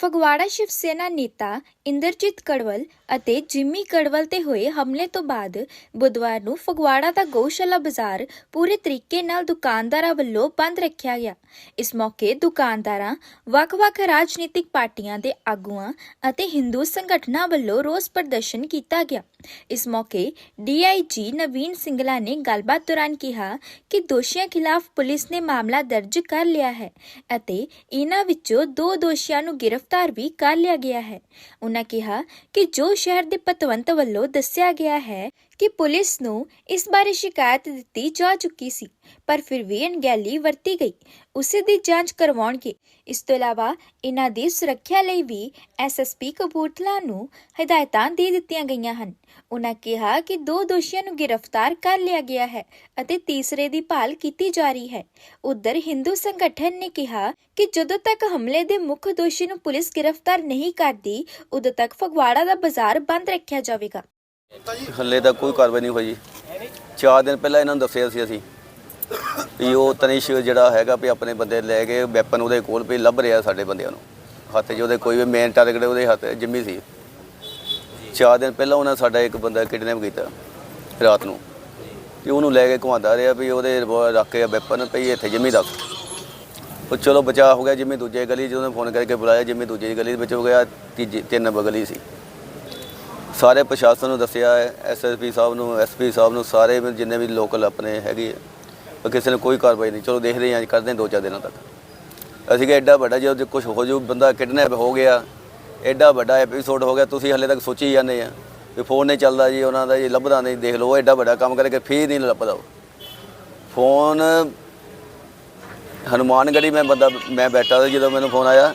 ਫਗਵਾੜਾ ਸ਼ਿਵ ਸੈਨਾ ਨੇਤਾ ਇੰਦਰਜੀਤ ਕੜਵਲ ਅਤੇ ਜਿਮੀ ਕੜਵਲ ਤੇ ਹੋਏ ਹਮਲੇ ਤੋਂ ਬਾਅਦ ਬੁੱਧਵਾਰ ਨੂੰ ਫਗਵਾੜਾ ਦਾ ਗਊਸ਼ਾਲਾ ਬਾਜ਼ਾਰ ਪੂਰੇ ਤਰੀਕੇ ਨਾਲ ਦੁਕਾਨਦਾਰਾਂ ਵੱਲੋਂ ਬੰਦ ਰੱਖਿਆ ਗਿਆ। ਇਸ ਮੌਕੇ ਦੁਕਾਨਦਾਰਾਂ, ਵੱਖ-ਵੱਖ ਰਾਜਨੀਤਿਕ ਪਾਰਟੀਆਂ ਦੇ ਆਗੂਆਂ ਅਤੇ ਹਿੰਦੂ ਸੰਗਠਨਾਂ ਵੱਲੋਂ ਰੋਸ ਪ੍ਰਦਰਸ਼ਨ ਕੀਤਾ ਗਿਆ। ਇਸ ਮੌਕੇ ਡੀਆਈਜੀ ਨਵੀਨ ਸਿੰਗਲਾ ਨੇ ਗੱਲਬਾਤ ਦੌਰਾਨ ਕਿਹਾ ਕਿ ਦੋਸ਼ੀਆਂ ਖਿਲਾਫ ਪੁਲਿਸ ਨੇ ਮਾਮਲਾ ਦਰਜ ਕਰ ਲਿਆ ਹੈ ਅਤੇ ਇਹਨਾਂ ਵਿੱਚੋਂ ਦੋ ਦੋਸ਼ੀਆਂ ਨੂੰ ਗ੍ਰਿਫਤਾਰ ਵੀ ਕਰ ਲਿਆ ਗਿਆ ਹੈ। ਉਹਨਾਂ ਕਿਹਾ ਕਿ ਜੋ ਸ਼ਹਿਰ ਦੇ ਪਤਵੰਤ ਵੱਲੋਂ ਦੱਸਿਆ ਗਿਆ ਹੈ ਕਿ ਪੁਲਿਸ ਨੂੰ ਇਸ ਬਾਰੇ ਸ਼ਿਕਾਇਤ ਦਿੱਤੀ ਜਾ ਚੁੱਕੀ ਸੀ, ਪਰ ਫਿਰ ਵੀ ਅਣਗਹਿਲੀ ਵਰਤੀ ਗਈ। ਉਸੇ ਦੀ ਜਾਂਚ ਕਰਵਾਉਣਗੇ। ਇਸ ਤੋਂ ਇਲਾਵਾ ਇਹਨਾਂ ਦੀ ਸੁਰੱਖਿਆ ਲਈ ਵੀ ਐਸਐਸਪੀ ਕਪੂਰਥਲਾ ਨੂੰ ਹਦਾਇਤਾਂ ਦੇ ਦਿੱਤੀਆਂ ਗਈਆਂ ਹਨ। ਉਹਨਾਂ ਕਿਹਾ ਕਿ ਦੋ ਦੋਸ਼ੀਆਂ ਨੂੰ ਗ੍ਰਿਫਤਾਰ ਕਰ ਲਿਆ ਗਿਆ ਹੈ ਅਤੇ ਤੀਸਰੇ ਦੀ ਭਾਲ ਕੀਤੀ ਜਾ ਰਹੀ ਹੈ। ਉਧਰ ਹਿੰਦੂ ਸੰਗਠਨ ਨੇ ਕਿਹਾ ਕਿ ਜਦੋਂ ਤੱਕ ਹਮਲੇ ਦੇ ਮੁੱਖ ਦੋਸ਼ੀ ਨੂੰ ਪੁਲਿਸ ਗ੍ਰਿਫਤਾਰ ਨਹੀਂ ਕਰਦੀ, ਉਦੋਂ ਤੱਕ ਫਗਵਾੜਾ ਦਾ ਬਾਜ਼ਾਰ ਬੰਦ ਰੱਖਿਆ ਜਾਵੇਗਾ। ਹੱਲੇ ਤੱਕ ਕੋਈ ਕਾਰਵਾਈ ਨਹੀਂ ਹੋਈ ਚਾਰ ਦਿਨ ਪਹਿਲਾਂ ਇਹਨਾਂ ਨੂੰ ਦੱਸਿਆ ਸੀ ਅਸੀਂ। ਵੀ ਉਹ ਤਨਿਸ਼ ਜਿਹੜਾ ਹੈਗਾ ਵੀ ਆਪਣੇ ਬੰਦੇ ਲੈ ਕੇ ਵੈਪਨ ਉਹਦੇ ਕੋਲ ਵੀ ਲੱਭ ਰਿਹਾ ਸਾਡੇ ਬੰਦਿਆਂ ਨੂੰ। ਹੱਥ 'ਚ ਉਹਦੇ ਕੋਈ ਵੀ ਮੇਨ ਟਾਰਗੇਟ ਉਹਦੇ ਹੱਥ ਜਿੰਮੀ ਸੀ। ਚਾਰ ਦਿਨ ਪਹਿਲਾਂ ਉਹਨਾਂ ਸਾਡਾ ਇੱਕ ਬੰਦਾ ਕਿਡਨੈਪ ਕੀਤਾ ਰਾਤ ਨੂੰ। ਤੇ ਉਹਨੂੰ ਲੈ ਕੇ ਘੁਮਾਉਂਦਾ ਰਿਹਾ ਵੀ ਉਹਦੇ ਰਿਵੋਲਵਰ ਰੱਖ ਕੇ ਵੈਪਨ ਪਈ ਇੱਥੇ ਜਿੰਮੀ ਤੱਕ ਉਹ ਚਲੋ ਬਚਾ ਹੋ ਗਿਆ ਜਿੰਮੀ ਦੂਜੇ ਗਲੀ 'ਚ, ਉਹਨੇ ਫੋਨ ਕਰਕੇ ਬੁਲਾਇਆ ਜਿੰਮੀ ਦੂਜੀ ਗਲੀ ਦੇ ਵਿੱਚ ਹੋ ਗਿਆ, ਤੀਜੀ ਤਿੰਨ ਨੰਬਰ ਗਲੀ ਸੀ। ਸਾਰੇ ਪ੍ਰਸ਼ਾਸਨ ਨੂੰ ਦੱਸਿਆ ਹੈ ਐਸਐਸਪੀ ਸਾਹਿਬ ਨੂੰ ਐਸਪੀ ਸਾਹਿਬ ਨੂੰ ਸਾਰੇ ਜਿੰਨੇ ਵੀ ਲੋਕਲ ਆਪਣੇ ਹੈਗੇ ਪਰ ਕਿਸੇ ਨੇ ਕੋਈ ਕਾਰਵਾਈ ਨਹੀਂ। ਚਲੋ ਦੇਖਦੇ ਹਾਂ, ਅੱਜ ਕਰਦੇ ਹਾਂ ਦੋ ਚਾਰ ਦਿਨਾਂ ਤੱਕ। ਅਸੀਂ ਕਿ ਐਡਾ ਵੱਡਾ ਜੇ ਕੁਝ ਹੋ ਜੂ, ਬੰਦਾ ਕਿਡਨੈਪ ਹੋ ਗਿਆ ਐਡਾ ਵੱਡਾ ਐਪੀਸੋਡ ਹੋ ਗਿਆ, ਤੁਸੀਂ ਹਲੇ ਤੱਕ ਸੋਚੀ ਜਾਂਦੇ ਆ ਵੀ ਫੋਨ ਨਹੀਂ ਚੱਲਦਾ ਜੀ, ਉਹਨਾਂ ਦਾ ਜੀ ਲੱਭਦਾ ਨਹੀਂ, ਦੇਖ ਲਓ ਐਡਾ ਵੱਡਾ ਕੰਮ ਕਰਕੇ ਫੇਰ ਨਹੀਂ ਲੱਭਦਾ ਫੋਨ ਹਨੂਮਾਨਗੜੀ ਮੈਂ ਬੰਦਾ, ਮੈਂ ਬੈਠਾ ਸੀ ਜਦੋਂ ਮੈਨੂੰ ਫੋਨ ਆਇਆ।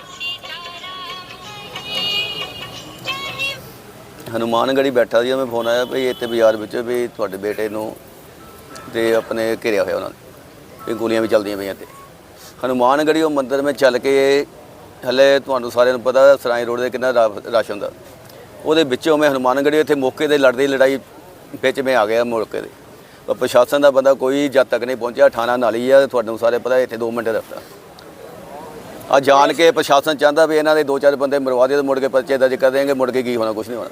ਹਨੂਮਾਨਗੜੀ ਬੈਠਾ ਸੀ ਮੈਂ ਫੋਨ ਆਇਆ, ਵੀ ਇੱਥੇ ਬਾਜ਼ਾਰ ਵਿੱਚ ਵੀ ਤੁਹਾਡੇ ਬੇਟੇ ਨੂੰ ਤੇ ਆਪਣੇ ਘਿਰਿਆ ਹੋਇਆ ਉਹਨਾਂ ਨੇ। ਵੀ ਗੋਲੀਆਂ ਵੀ ਚੱਲਦੀਆਂ ਪਈਆਂ ਤੇ ਹਨੂਮਾਨਗੜੀ ਉਹ ਮੰਦਿਰ ਵਿੱਚ ਚੱਲ ਕੇ ਹਲੇ ਤੁਹਾਨੂੰ ਸਾਰਿਆਂ ਨੂੰ ਪਤਾ, ਸਰਾਈ ਰੋਡ ਦੇ ਕਿੰਨਾ ਰਸ਼ ਹੁੰਦਾ। ਉਹਦੇ ਵਿੱਚੋਂ ਮੈਂ ਹਨੂਮਾਨਗੜੀ ਇੱਥੇ ਮੌਕੇ ਤੇ ਲੜਦੀ ਲੜਾਈ ਵਿੱਚ ਮੈਂ ਆ ਗਿਆ ਮੌਕੇ ਤੇ। ਪਰ ਪ੍ਰਸ਼ਾਸਨ ਦਾ ਬੰਦਾ ਕੋਈ ਜਦ ਤੱਕ ਨਹੀਂ ਪਹੁੰਚਿਆ, ਥਾਣਾ ਨਾਲ ਹੀ ਆ, ਤੁਹਾਨੂੰ ਸਾਰੇ ਪਤਾ ਇੱਥੇ 2 ਮਿੰਟ ਰਸਤਾ। ਆ ਜਾਣ ਕੇ ਪ੍ਰਸ਼ਾਸਨ ਚਾਹੁੰਦਾ ਵੀ ਇਹਨਾਂ ਦੇ ਦੋ ਚਾਰ ਬੰਦੇ ਮਰਵਾ ਦਿਓ ਤੇ ਮੁੜ ਕੇ ਪਰਚੇ ਦਰਜ ਕਰ ਦੇਣਗੇ ਮੁੜ ਕੇ ਕੀ ਹੋਣਾ ਕੁਝ ਨਹੀਂ ਹੋਣਾ।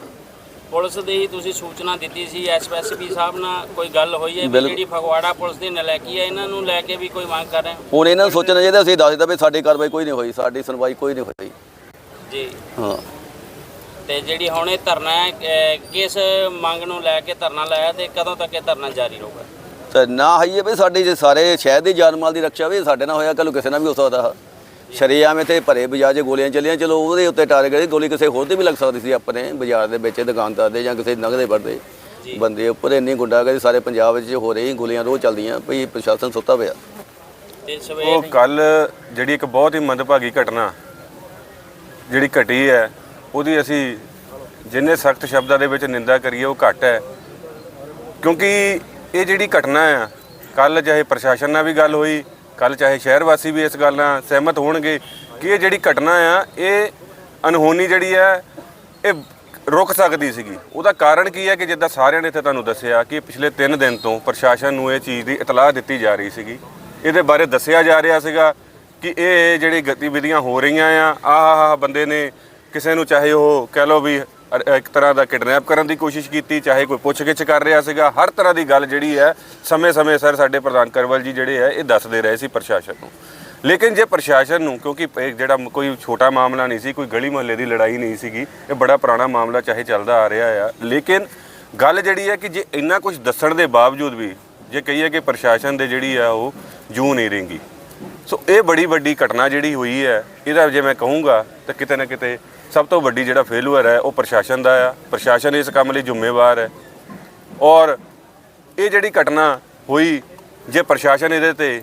ਪੁਲਿਸ ਦੇ ਹੀ ਤੁਸੀਂ ਸੂਚਨਾ ਦਿੱਤੀ ਸੀ ਐਸਐਸਪੀ ਸਾਹਿਬ ਨਾਲ ਕੋਈ ਗੱਲ ਹੋਈ ਹੈ ਵੀ ਬਿਲਕੁਲ। ਜਿਹੜੀ ਫਗਵਾੜਾ ਪੁਲਿਸ ਦੀ ਨਲਾਇਕੀ ਹੈ ਇਹਨਾਂ ਨੂੰ ਲੈ ਕੇ ਵੀ ਕੋਈ ਮੰਗ ਕਰ ਰਹੇ ਹੋ? ਹੁਣ ਇਹਨਾਂ ਨੂੰ ਸੋਚਣਾ ਚਾਹੀਦਾ ਅਸੀਂ ਦੱਸ ਦਿੱਤਾ ਵੀ ਸਾਡੀ ਕਾਰਵਾਈ ਕੋਈ ਨਹੀਂ ਹੋਈ ਸਾਡੀ ਸੁਣਵਾਈ ਕੋਈ ਨਹੀਂ ਹੋਈ। ਜੀ। ਹਾਂ। ਤੇ ਜਿਹੜੀ ਹੁਣ ਇਹ ਧਰਨਾ ਹੈ ਅਹ, ਕਿਸ ਮੰਗ ਨੂੰ ਲੈ ਕੇ ਧਰਨਾ ਲਾਇਆ ਤੇ ਕਦੋਂ ਤੱਕ ਇਹ ਧਰਨਾ ਜਾਰੀ ਰਹੂਗਾ? ਤੇ ਨਾ ਹਈਏ ਵੀ ਸਾਡੀ ਜੇ ਸਾਰੇ ਸ਼ਹਿਰ ਦੀ ਜਾਨ ਮਾਲ ਦੀ ਰੱਖਿਆ ਵੀ ਸਾਡੇ ਨਾਲ ਹੋਇਆ ਕਿਸੇ ਨਾਲ ਵੀ ਹੋ ਸਕਦਾ। ਸ਼ਰੀਆਮ ਇੱਥੇ ਭਰੇ ਬਾਜ਼ਾਰ 'ਚ ਗੋਲੀਆਂ ਚੱਲੀਆਂ ਚਲੋ ਉਹਦੇ ਉੱਤੇ ਟਾਰਗੇਟ ਗੋਲੀ ਕਿਸੇ ਹੋਰ ਤੇ ਵੀ ਲੱਗ ਸਕਦੀ ਸੀ ਆਪਣੇ ਬਾਜ਼ਾਰ ਦੇ ਵਿੱਚ ਦੁਕਾਨਦਾਰ ਦੇ ਜਾਂ ਕਿਸੇ ਨਗਦੇ ਵਰਦੇ ਬੰਦੇ ਉੱਪਰ ਇੰਨੀ ਗੁੰਡਾਗਰਦੀ ਸਾਰੇ ਪੰਜਾਬ ਵਿੱਚ ਹੋ ਰਹੀ ਗੋਲੀਆਂ ਰੋਜ਼ ਚੱਲਦੀਆਂ ਭਈ ਪ੍ਰਸ਼ਾਸਨ ਸੁੱਤਾ ਪਿਆ। ਤੇ ਉਹ ਸਵੇਰ ਕੱਲ ਜਿਹੜੀ ਇੱਕ ਬਹੁਤ ਹੀ ਮੰਦਭਾਗੀ ਘਟਨਾ ਜਿਹੜੀ ਘਟੀ ਹੈ ਉਹਦੀ ਅਸੀਂ ਜਿੰਨੇ ਸਖਤ ਸ਼ਬਦਾਂ ਦੇ ਵਿੱਚ ਨਿੰਦਾ ਕਰੀਏ ਉਹ ਘੱਟ ਹੈ। ਕਿਉਂਕਿ ਇਹ ਜਿਹੜੀ ਘਟਨਾ ਆ ਕੱਲ ਚਾਹੇ ਪ੍ਰਸ਼ਾਸਨ ਨਾਲ ਵੀ ਗੱਲ ਹੋਈ ਕੱਲ ਚਾਹੇ ਸ਼ਹਿਰ ਵਾਸੀ ਵੀ ਇਸ ਗੱਲ ਨਾਲ ਸਹਿਮਤ ਹੋਣਗੇ ਕਿ ਇਹ ਜਿਹੜੀ ਘਟਨਾ ਆ, ਇਹ ਅਨਹੋਣੀ ਜਿਹੜੀ ਹੈ ਇਹ ਰੁਕ ਸਕਦੀ ਸੀਗੀ। ਉਹਦਾ ਕਾਰਨ ਕੀ ਹੈ ਕਿ ਜਿੱਦਾਂ ਸਾਰਿਆਂ ਨੇ ਇੱਥੇ ਤੁਹਾਨੂੰ ਦੱਸਿਆ ਕਿ ਪਿਛਲੇ 3 ਦਿਨ ਤੋਂ ਪ੍ਰਸ਼ਾਸਨ ਨੂੰ ਇਹ ਚੀਜ਼ ਦੀ ਇਤਲਾਹ ਦਿੱਤੀ ਜਾ ਰਹੀ ਸੀਗੀ। ਇਹਦੇ ਬਾਰੇ ਦੱਸਿਆ ਜਾ ਰਿਹਾ ਸੀਗਾ ਕਿ ਇਹ ਜਿਹੜੀ ਗਤੀਵਿਧੀਆਂ ਹੋ ਰਹੀਆਂ ਆ, ਆਹ ਆਹ ਬੰਦੇ ਨੇ ਕਿਸੇ ਨੂੰ ਚਾਹੇ ਉਹ ਕਹਿ ਲਓ ਵੀ ਇੱਕ ਤਰ੍ਹਾਂ ਦਾ ਕਿਡਨੈਪ ਕਰਨ ਦੀ ਕੋਸ਼ਿਸ਼ ਕੀਤੀ, ਚਾਹੇ ਕੋਈ ਪੁੱਛਗਿੱਛ ਕਰ ਰਿਹਾ ਸੀਗਾ, ਹਰ ਤਰ੍ਹਾਂ ਦੀ ਗੱਲ ਜਿਹੜੀ ਹੈ, ਸਮੇਂ-ਸਮੇਂ ਸਰ ਸਾਡੇ ਪ੍ਰਧਾਨ ਕਰਵਲ ਜੀ ਜਿਹੜੇ ਹੈ, ਇਹ ਦੱਸਦੇ ਰਹੇ ਸੀ ਪ੍ਰਸ਼ਾਸਨ ਨੂੰ। ਲੇਕਿਨ ਜੇ ਪ੍ਰਸ਼ਾਸਨ ਨੂੰ, ਕਿਉਂਕਿ ਇਹ ਜਿਹੜਾ ਕੋਈ ਛੋਟਾ ਮਾਮਲਾ ਨਹੀਂ ਸੀ, ਕੋਈ ਗਲੀ ਮੁਹੱਲੇ ਦੀ ਲੜਾਈ ਨਹੀਂ ਸੀਗੀ, ਇਹ ਬੜਾ ਪੁਰਾਣਾ ਮਾਮਲਾ ਚਾਹੇ ਚੱਲਦਾ ਆ ਰਿਹਾ ਆ। ਲੇਕਿਨ ਗੱਲ ਜਿਹੜੀ ਹੈ ਕਿ ਜੇ ਇੰਨਾ ਕੁਝ ਦੱਸਣ ਦੇ ਬਾਵਜੂਦ ਵੀ, ਜੇ ਕਹੀਏ ਕਿ ਪ੍ਰਸ਼ਾਸਨ ਦੇ ਜਿਹੜੀ ਆ ਉਹ ਜੂ ਨਹੀਂ ਰਹੇਗੀ ਸੋ ਇਹ ਬੜੀ ਵੱਡੀ ਘਟਨਾ ਜਿਹੜੀ ਹੋਈ ਹੈ, ਇਹਦਾ ਜੇ ਮੈਂ ਕਹੂੰਗਾ, ਤਾਂ ਕਿਤੇ ਨਾ ਕਿਤੇ ਸਭ ਤੋਂ ਵੱਡੀ ਜਿਹੜਾ ਫੇਲੂਅਰ ਹੈ, ਉਹ ਪ੍ਰਸ਼ਾਸਨ ਦਾ ਆ। ਪ੍ਰਸ਼ਾਸਨ ਇਸ ਕੰਮ ਲਈ ਜ਼ਿੰਮੇਵਾਰ ਹੈ। ਔਰ ਇਹ ਜਿਹੜੀ ਘਟਨਾ ਹੋਈ, ਜੇ ਪ੍ਰਸ਼ਾਸਨ ਇਹਦੇ ਤੇ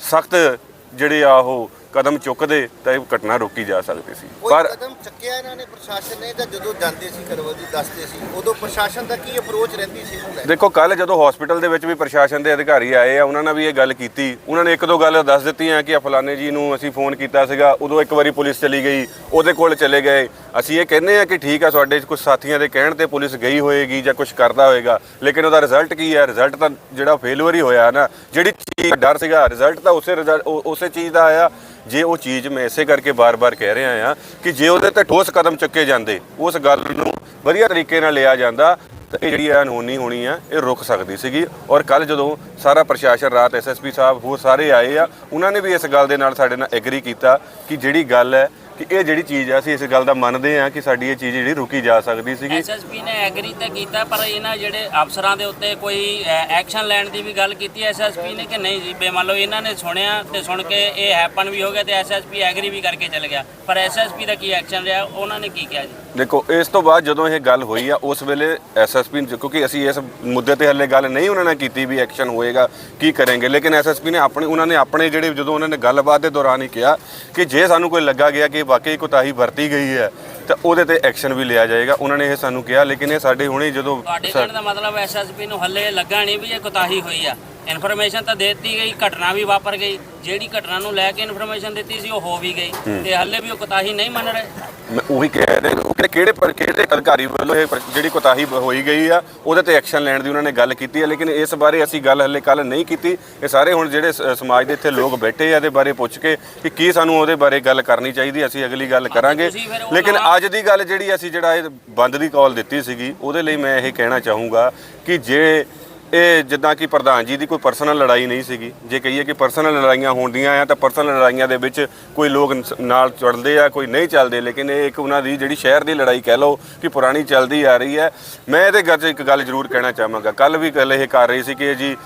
ਸਖਤ ਜਿਹੜੇ ਆ ਉਹ ਕਦਮ ਚੁੱਕਦੇ ਤਾਂ ਇਹ ਘਟਨਾ ਰੋਕੀ ਜਾ ਸਕਦੀ ਸੀ। ਪਰ ਕਦਮ ਚੱਕਿਆ ਇਹਨਾਂ ਨੇ ਪ੍ਰਸ਼ਾਸਨ ਨੇ ਤਾਂ ਜਦੋਂ ਜਾਂਦੇ ਸੀ ਕਰਵਲ ਜੀ ਦੱਸਦੇ ਸੀ ਉਦੋਂ ਪ੍ਰਸ਼ਾਸਨ ਦਾ ਕੀ ਅਪਰੋਚ ਰਹਿੰਦੀ ਸੀ ਉਹਨੂੰ ਲੈ ਕੇ? ਦੇਖੋ ਕੱਲ ਜਦੋਂ ਹਸਪੀਟਲ ਦੇ ਵਿੱਚ ਵੀ ਪ੍ਰਸ਼ਾਸਨ ਦੇ ਅਧਿਕਾਰੀ ਆਏ ਆ ਉਹਨਾਂ ਨਾਲ ਵੀ ਇਹ ਗੱਲ ਕੀਤੀ। ਉਹਨਾਂ ਨੇ ਇੱਕ ਦੋ ਗੱਲ ਦੱਸ ਦਿੱਤੀਆਂ ਕਿ ਫਲਾਣੇ ਜੀ ਨੂੰ ਅਸੀਂ ਫੋਨ ਕੀਤਾ ਸੀਗਾ ਉਦੋਂ ਇੱਕ ਵਾਰੀ ਪੁਲਿਸ ਚਲੀ ਗਈ ਉਹਦੇ ਕੋਲ ਚਲੇ ਗਏ। ਅਸੀਂ ਇਹ ਕਹਿੰਦੇ ਆ ਕਿ ਠੀਕ ਆ ਤੁਹਾਡੇ ਕੁਝ ਸਾਥੀਆਂ ਦੇ ਕਹਿਣ ਤੇ ਪੁਲਿਸ ਗਈ ਹੋਏਗੀ ਜਾਂ ਕੁਝ ਕਰਦਾ ਹੋਏਗਾ, ਲੇਕਿਨ ਉਹਦਾ ਰਿਜ਼ਲਟ ਕੀ ਹੈ ਰਿਜ਼ਲਟ ਤਾਂ ਜਿਹੜਾ ਫੇਲੂਅਰ ਹੀ ਹੋਇਆ ਨਾ, ਜਿਹੜੀ ਚੀਜ਼ ਡਰ ਸੀਗਾ ਰਿਜ਼ਲਟ ਤਾਂ ਉਸੇ result- ਉ- ਉਸੇ ਚੀਜ਼ ਦਾ ਆਇਆ। ਜੇ ਉਹ ਚੀਜ਼ ਮੈਂ ਇਸੇ ਕਰਕੇ ਬਾਰ-ਬਾਰ ਕਹਿ ਰਿਹਾ ਆ ਕਿ ਜੇ ਉਹਦੇ ਤੇ ਠੋਸ ਕਦਮ ਚੁੱਕੇ ਜਾਂਦੇ, ਉਸ ਗੱਲ ਨੂੰ ਵਧੀਆ ਤਰੀਕੇ ਨਾਲ ਲਿਆ ਜਾਂਦਾ, ਤਾਂ ਇਹ ਜਿਹੜੀ ਅਨਹੋਨੀ ਹੋਣੀ ਆ, ਇਹ ਰੁਕ ਸਕਦੀ ਸੀਗੀ। ਔਰ ਕੱਲ ਜਦੋਂ ਸਾਰਾ ਪ੍ਰਸ਼ਾਸਨ, ਰਾਤ ਐਸਐਸਪੀ ਸਾਹਿਬ ਹੋਰ ਸਾਰੇ ਆਏ ਆ, ਉਹਨਾਂ ਨੇ ਵੀ ਇਸ ਗੱਲ ਦੇ ਨਾਲ ਸਾਡੇ ਨਾਲ ਐਗਰੀ ਕੀਤਾ ਕਿ ਜਿਹੜੀ ਗੱਲ ਹੈ ਕਿ ਇਹ ਜਿਹੜੀ ਚੀਜ਼ ਆ, ਅਸੀਂ ਇਸ ਗੱਲ ਦਾ ਮੰਨਦੇ ਆ ਕਿ ਸਾਡੀ ਇਹ ਚੀਜ਼ ਜਿਹੜੀ ਰੁਕੀ ਜਾ ਸਕਦੀ ਸੀਗੀ। ਐਸਐਸਪੀ ਨੇ ਐਗਰੀ ਤਾਂ ਕੀਤਾ, ਪਰ ਇਹਨਾਂ ਜਿਹੜੇ ਅਫਸਰਾਂ ਦੇ ਉੱਤੇ ਕੋਈ ਐਕਸ਼ਨ ਲੈਣ ਦੀ ਵੀ ਗੱਲ ਕੀਤੀ ਐਸਐਸਪੀ ਨੇ ਕਿ ਨਹੀਂ ਜੀ? ਬੇ ਮੰਨ ਲਓ ਇਹਨਾਂ ਨੇ ਸੁਣਿਆ ਤੇ ਸੁਣ ਕੇ ਇਹ ਹੈਪਨ ਵੀ ਹੋ ਗਿਆ ਤੇ ਐਸਐਸਪੀ ਐਗਰੀ ਵੀ ਕਰਕੇ ਚਲੇ ਗਿਆ। ਪਰ ਐਸਐਸਪੀ ਦਾ ਕੀ ਐਕਸ਼ਨ ਰਿਹਾ? ਉਹਨਾਂ ਨੇ ਕੀ ਕਿਹਾ ਜੀ? ਦੇਖੋ, ਇਸ ਤੋਂ ਬਾਅਦ ਜਦੋਂ ਇਹ ਗੱਲ ਹੋਈ ਆ, ਉਸ ਵੇਲੇ ਐਸਐਸਪੀ ਕਿਉਂਕਿ ਅਸੀਂ ਇਸ ਮੁੱਦੇ ਤੇ ਹੱਲੇ ਗੱਲ ਨਹੀਂ ਉਹਨਾਂ ਨੇ ਕੀਤੀ ਵੀ ਐਕਸ਼ਨ ਹੋਏਗਾ, ਕੀ ਕਰਾਂਗੇ। ਲੇਕਿਨ ਐਸਐਸਪੀ ਨੇ ਆਪਣੇ ਉਹਨਾਂ ਨੇ ਆਪਣੇ ਜਿਹੜੇ ਜਦੋਂ ਉਹਨਾਂ ਨੇ ਗੱਲਬਾਤ ਦੇ ਦੌਰਾਨ ਹੀ ਕਿਹਾ ਕਿ ਜੇ ਸਾਨੂੰ ਕੋਈ ਲੱਗਾ ਗਿਆ ਕਿ ਵਾਕਈ ਕੋਤਾਹੀ ਵਰਤੀ ਗਈ ਹੈ, ਤਾਂ ਉਹਦੇ ਤੇ ਐਕਸ਼ਨ ਵੀ ਲਿਆ ਜਾਏਗਾ। ਉਹਨਾਂ ਨੇ ਇਹ ਸਾਨੂੰ ਕਿਹਾ, ਲੇਕਿਨ ਇਹ ਸਾਡੇ ਹੁਣੇ ਜਦੋਂ ਤੁਹਾਡੇ ਕਹਿਣ ਦਾ ਮਤਲਬ ਐਸਐਸਪੀ ਨੂੰ ਹੱਲੇ ਲੱਗਾ ਨਹੀਂ ਵੀ ਇਹ ਕੁਤਾਹੀ ਹੋਈ ਆ। ਇਨਫੋਰਮੇਸ਼ਨ ਤਾਂ ਦੇ ਦਿੱਤੀ ਗਈ ਘਟਨਾ ਵੀ ਵਾਪਰ ਗਈ। ਜਿਹੜੀ ਘਟਨਾ ਨੂੰ ਲੈ ਕੇ ਇਨਫੋਰਮੇਸ਼ਨ ਦਿੱਤੀ ਸੀ ਉਹ ਹੋ ਵੀ ਗਈ। ਤੇ ਹੱਲੇ ਵੀ ਉਹ ਕੁਤਾਹੀ ਨਹੀਂ ਮੰਨ ਰਹੇ। ਮੈਂ ਉਹੀ ਕਹਿ ਰਿਹਾ ਉਹ ਕਿਹੜੇ ਕਿਹੜੇ ਪਰ ਕਿਹੜੇ ਅਧਿਕਾਰੀ ਵੱਲੋਂ ਇਹ ਪਰ- ਜਿਹੜੀ ਕੋਤਾਹੀ ਹੋਈ ਗਈ ਆ ਉਹਦੇ ਤੇ ਐਕਸ਼ਨ ਲੈਣ ਦੀ ਉਹਨਾਂ ਨੇ ਗੱਲ ਕੀਤੀ ਹੈ ਲੇਕਿਨ ਇਸ ਬਾਰੇ ਅਸੀਂ ਗੱਲ ਹੱਲੇ ਕੱਲ ਨਹੀਂ ਕੀਤੀ। ਇਹ ਸਾਰੇ ਹੁਣ ਜਿਹੜੇ ਸ- ਸਮਾਜ ਦੇ ਇੱਥੇ ਲੋਕ ਬੈਠੇ ਆ ਇਹਦੇ ਬਾਰੇ ਪੁੱਛ ਕੇ ਕਿ ਕੀ ਸਾਨੂੰ ਉਹਦੇ ਬਾਰੇ ਗੱਲ ਕਰਨੀ ਚਾਹੀਦੀ ਅਸੀਂ ਅਗਲੀ ਗੱਲ ਕਰਾਂਗੇ। ਤੁਸੀਂ ਫਿਰ ਉਹ ਲੇਕਿਨ ਅੱਜ ਦੀ ਗੱਲ ਜਿਹੜੀ ਅਸੀਂ ਜਿਹੜਾ ਇਹ ਬੰਦ ਦੀ ਕਾਲ ਦਿੱਤੀ ਸੀਗੀ ਉਹਦੇ ਲਈ ਮੈਂ ਇਹ ਕਹਿਣਾ ਚਾਹੂੰਗਾ ਕਿ ਜੇ ਇਹ ਜਿੱਦਾਂ ਕਿ ਪ੍ਰਧਾਨ ਜੀ ਦੀ ਕੋਈ ਪਰਸਨਲ ਲੜਾਈ ਨਹੀਂ ਸੀਗੀ। ਜੇ ਕਹੀਏ ਕਿ ਪਰਸਨਲ ਲੜਾਈਆਂ ਹੁੰਦੀਆਂ ਆ, ਤਾਂ ਪਰਸਨਲ ਲੜਾਈਆਂ ਦੇ ਵਿੱਚ ਕੋਈ ਲੋਕ ਨਾਲ ਚੜਦੇ ਆ, ਕੋਈ ਨਹੀਂ ਚੱਲਦੇ, ਲੇਕਿਨ ਇਹ ਇੱਕ ਉਹਨਾਂ ਦੀ ਜਿਹੜੀ ਸ਼ਹਿਰ ਦੀ ਲੜਾਈ ਕਹਿ ਲਓ ਕਿ ਪੁਰਾਣੀ ਚੱਲਦੀ ਆ ਰਹੀ ਹੈ। ਮੈਂ ਇਹਦੇ ਗੱਲ 'ਚ ਇੱਕ ਗੱਲ ਜ਼ਰੂਰ ਕਹਿਣਾ ਚਾਹਾਂਗਾ। ਕੱਲ ਵੀ ਗੱਲ ਇਹ ਕਰ ਰਹੀ ਸੀ ਕਿ ਇਹ ਜੀ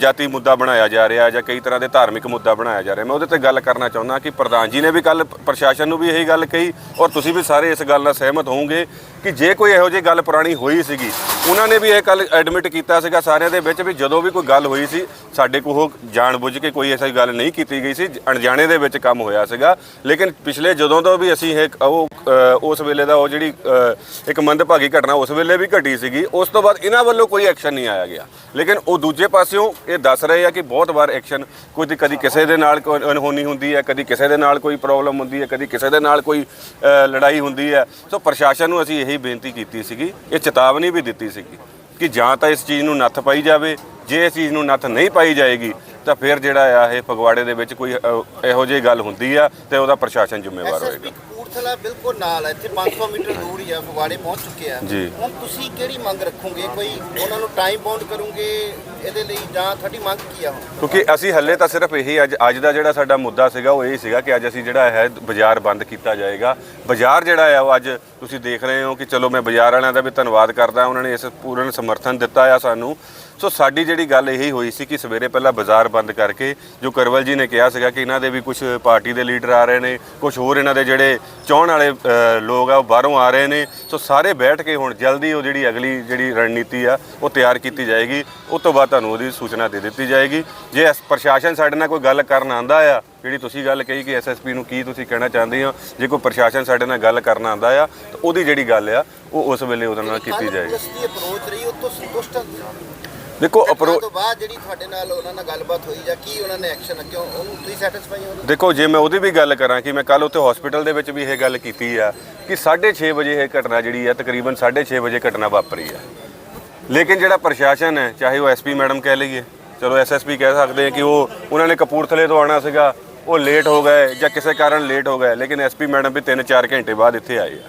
ਜਾਤੀ ਮੁੱਦਾ ਬਣਾਇਆ ਜਾ ਰਿਹਾ ਜਾਂ ਕਈ ਤਰ੍ਹਾਂ ਦੇ ਧਾਰਮਿਕ ਮੁੱਦਾ ਬਣਾਇਆ ਜਾ ਰਿਹਾ। ਮੈਂ ਉਹਦੇ ਤੇ ਗੱਲ ਕਰਨਾ ਚਾਹੁੰਦਾ ਕਿ ਪ੍ਰਧਾਨ ਜੀ ਨੇ ਵੀ ਕੱਲ ਪ੍ਰਸ਼ਾਸਨ ਨੂੰ ਵੀ ਇਹੀ ਗੱਲ ਕਹੀ ਔਰ ਤੁਸੀਂ ਵੀ ਸਾਰੇ ਇਸ ਗੱਲ ਨਾਲ ਸਹਿਮਤ ਹੋਵੋਗੇ ਕਿ ਜੇ ਕੋਈ ਇਹੋ ਜਿਹੀ ਗੱਲ ਪੁਰਾਣੀ ਹੋਈ ਸੀਗੀ, ਉਹਨਾਂ ਨੇ ਵੀ ਇਹ ਕੱਲ ਐਡਮਿਟ ਕੀਤਾ ਸੀਗਾ ਸਾਰਿਆਂ ਦੇ ਵਿੱਚ ਵੀ ਜਦੋਂ ਵੀ ਕੋਈ ਗੱਲ ਹੋਈ ਸੀ, ਸਾਡੇ ਕੋਲ ਉਹ ਜਾਣਬੁੱਝ ਕੇ ਕੋਈ ਐਸੀ ਗੱਲ ਨਹੀਂ ਕੀਤੀ ਗਈ ਸੀ, ਅਣਜਾਣੇ ਦੇ ਵਿੱਚ ਕੰਮ ਹੋਇਆ ਸੀਗਾ। ਲੇਕਿਨ ਪਿਛਲੇ ਜਦੋਂ ਤੋਂ ਵੀ ਅਸੀਂ ਇਹ ਉਹ ਉਸ ਵੇਲੇ ਦਾ ਉਹ ਜਿਹੜੀ ਇੱਕ ਮੰਦਭਾਗੀ ਘਟਨਾ ਉਸ ਵੇਲੇ ਵੀ ਘਟੀ ਸੀਗੀ, ਉਸ ਤੋਂ ਬਾਅਦ ਇਹਨਾਂ ਵੱਲੋਂ ਕੋਈ ਐਕਸ਼ਨ ਨਹੀਂ ਆਇਆ ਗਿਆ। ਲੇਕਿਨ ਉਹ ਦੂਜੇ ਪਾਸਿਓਂ ਇਹ ਦੱਸ ਰਹੇ ਆ ਕਿ ਬਹੁਤ ਵਾਰ ਐਕਸ਼ਨ ਕੋਈ ਕਦੀ ਕਿਸੇ ਦੇ ਨਾਲ ਕੋਈ ਅਨਹੋਨੀ ਹੁੰਦੀ ਹੈ, ਕਦੀ ਕਿਸੇ ਦੇ ਨਾਲ ਕੋਈ ਪ੍ਰੋਬਲਮ ਹੁੰਦੀ ਹੈ, ਕਦੀ ਕਿਸੇ ਦੇ ਨਾਲ ਕੋਈ ਲੜਾਈ ਹੁੰਦੀ ਹੈ। ਸੋ ਪ੍ਰਸ਼ਾਸਨ ਨੂੰ ਅਸੀਂ ਇਹੀ ਬੇਨਤੀ ਕੀਤੀ ਸੀਗੀ ਇਹ ਚੇਤਾਵਨੀ ਵੀ ਦਿੱਤੀ ਸੀਗੀ ਕਿ ਜਾਂ ਤਾਂ ਇਸ ਚੀਜ਼ ਨੂੰ ਨੱਥ ਪਾਈ ਜਾਵੇ ਜੇ ਇਸ ਚੀਜ਼ ਨੂੰ ਨੱਥ ਨਹੀਂ ਪਾਈ ਜਾਏਗੀ ਤਾਂ ਫਿਰ ਜਿਹੜਾ ਆ ਇਹ ਫਗਵਾੜੇ ਦੇ ਵਿੱਚ ਕੋਈ ਇਹੋ ਜਿਹੀ ਗੱਲ ਹੁੰਦੀ ਆ ਤੇ ਉਹਦਾ ਪ੍ਰਸ਼ਾਸਨ ਜ਼ਿੰਮੇਵਾਰ ਹੋਏਗਾ। ਕਪੂਰਥਲਾ ਬਿਲਕੁਲ ਨਾਲ ਹੈ ਇੱਥੇ 500 ਮੀਟਰ ਦੂਰ ਹੀ ਆ ਫਗਵਾੜੇ ਪਹੁੰਚ ਚੁੱਕੇ ਆ। ਜੀ। ਹੁਣ ਤੁਸੀਂ ਕਿਹੜੀ ਮੰਗ ਰੱਖੋਗੇ? ਕੋਈ ਉਹਨਾਂ ਨੂੰ ਟਾਈਮ ਬਾਉਂਡ ਕਰੋਗੇ ਇਹਦੇ ਲਈ ਜਾਂ ਤੁਹਾਡੀ ਮੰਗ ਕੀ ਆ ਹੁਣ? ਕਿਉਂਕਿ ਅਸੀਂ ਹੱਲੇ ਤਾਂ ਸਿਰਫ ਇਹੀ ਅੱਜ ਅੱਜ ਦਾ ਜਿਹੜਾ ਸਾਡਾ ਮੁੱਦਾ ਸੀਗਾ ਉਹ ਇਹ ਸੀਗਾ ਕਿ ਅੱਜ ਅਸੀਂ ਜਿਹੜਾ ਹੈ ਬਾਜ਼ਾਰ ਬੰਦ ਕੀਤਾ ਜਾਏਗਾ। ਬਾਜ਼ਾਰ ਜਿਹੜਾ ਆ ਉਹ ਅੱਜ ਤੁਸੀਂ ਦੇਖ ਰਹੇ ਹੋ ਕਿ ਚਲੋ ਮੈਂ ਬਾਜ਼ਾਰ ਵਾਲਿਆਂ ਦਾ ਵੀ ਧੰਨਵਾਦ ਕਰਦਾ ਉਹਨਾਂ ਨੇ ਇਸ ਪੂਰਨ ਸਮਰਥਨ ਦਿੱਤਾ ਆ ਸਾਨੂੰ। ਸੋ ਸਾਡੀ ਜਿਹੜੀ ਗੱਲ ਇਹੀ ਹੋਈ ਸੀ ਕਿ ਸਵੇਰੇ ਪਹਿਲਾਂ ਬਾਜ਼ਾਰ ਬੰਦ ਕਰਕੇ ਜੋ ਕਰਵਲ ਜੀ ਨੇ ਕਿਹਾ ਸੀਗਾ ਕਿ ਇਹਨਾਂ ਦੇ ਵੀ ਕੁਝ ਪਾਰਟੀ ਦੇ ਲੀਡਰ ਆ ਰਹੇ ਨੇ ਕੁਝ ਹੋਰ ਇਹਨਾਂ ਦੇ ਜਿਹੜੇ ਚਾਹਣ ਵਾਲੇ ਲੋਕ ਆ, ਉਹ ਬਾਹਰੋਂ ਆ ਰਹੇ ਨੇ। ਸੋ ਸਾਰੇ ਬੈਠ ਕੇ ਹੁਣ ਜਲਦੀ ਉਹ ਜਿਹੜੀ ਅਗਲੀ ਜਿਹੜੀ ਰਣਨੀਤੀ ਆ, ਉਹ ਤਿਆਰ ਕੀਤੀ ਜਾਏਗੀ। ਉਸ ਤੋਂ ਬਾਅਦ ਤੁਹਾਨੂੰ ਉਹਦੀ ਸੂਚਨਾ ਦੇ ਦਿੱਤੀ ਜਾਏਗੀ। ਜੇ ਇਸ ਪ੍ਰਸ਼ਾਸਨ ਸਾਡੇ ਨਾਲ ਕੋਈ ਗੱਲ ਕਰਨ ਆਂਦਾ ਆ, ਜਿਹੜੀ ਤੁਸੀਂ ਗੱਲ ਕਹੀ ਕਿ ਐਸਐਸਪੀ ਨੂੰ ਕੀ ਤੁਸੀਂ ਕਹਿਣਾ ਚਾਹੁੰਦੇ ਹੋ, ਜੇ ਕੋਈ ਪ੍ਰਸ਼ਾਸਨ ਸਾਡੇ ਨਾਲ ਗੱਲ ਕਰਨ ਆਂਦਾ ਆ, ਤਾਂ ਉਹਦੀ ਜਿਹੜੀ ਗੱਲ ਆ, ਉਹ ਉਸ ਵੇਲੇ ਉਹਦੇ ਨਾਲ ਕੀਤੀ ਕੱਲ੍ਹ ਜਾਏਗੀ ਅਪਰੋਚ ਰਹੀ, ਉਹ ਤੋਂ ਸੰਤੁਸ਼ਟ ਦੇਖੋ ਅਪਰੋ ਤੋਂ ਬਾਅਦ ਜਿਹੜੀ ਤੁਹਾਡੇ ਨਾਲ ਉਹਨਾਂ ਨਾਲ ਗੱਲਬਾਤ ਹੋਈ ਜਾਂ ਕੀ ਉਹਨਾਂ ਨੇ ਐਕਸ਼ਨ ਕਿਉਂ ਉਹਨੂੰ ਤੁਸੀਂ ਸੈਟੀਸਫਾਈ ਹੋ ਦੇਖੋ ਜੇ ਮੈਂ ਉਹਦੀ ਵੀ ਗੱਲ ਕਰਾਂ ਕਿ ਮੈਂ ਕੱਲ ਉੱਥੇ ਹਸਪੀਟਲ ਦੇ ਵਿੱਚ ਵੀ ਇਹ ਗੱਲ ਕੀਤੀ ਆ ਕਿ 6:30 ਵਜੇ ਇਹ ਘਟਨਾ ਜਿਹੜੀ ਆ ਤਕਰੀਬਨ 6:30 ਵਜੇ ਘਟਨਾ ਵਾਪਰੀ ਆ। ਲੇਕਿਨ ਜਿਹੜਾ ਪ੍ਰਸ਼ਾਸਨ ਹੈ ਚਾਹੇ ਉਹ ਐਸਪੀ ਮੈਡਮ ਕਹਿ ਲਈਏ ਚਲੋ ਐਸਐਸਪੀ ਕਹਿ ਸਕਦੇ ਆ ਕਿ ਉਹ ਉਹਨਾਂ ਨੇ ਕਪੂਰਥਲੇ ਤੋਂ ਆਉਣਾ ਸੀਗਾ ਉਹ ਲੇਟ ਹੋ ਗਏ ਜਾਂ ਕਿਸੇ ਕਾਰਨ ਲੇਟ ਹੋ ਗਏ ਲੇਕਿਨ ਐਸਪੀ ਮੈਡਮ ਵੀ 3-4 ਘੰਟੇ ਬਾਅਦ ਇੱਥੇ ਆਏ ਆ।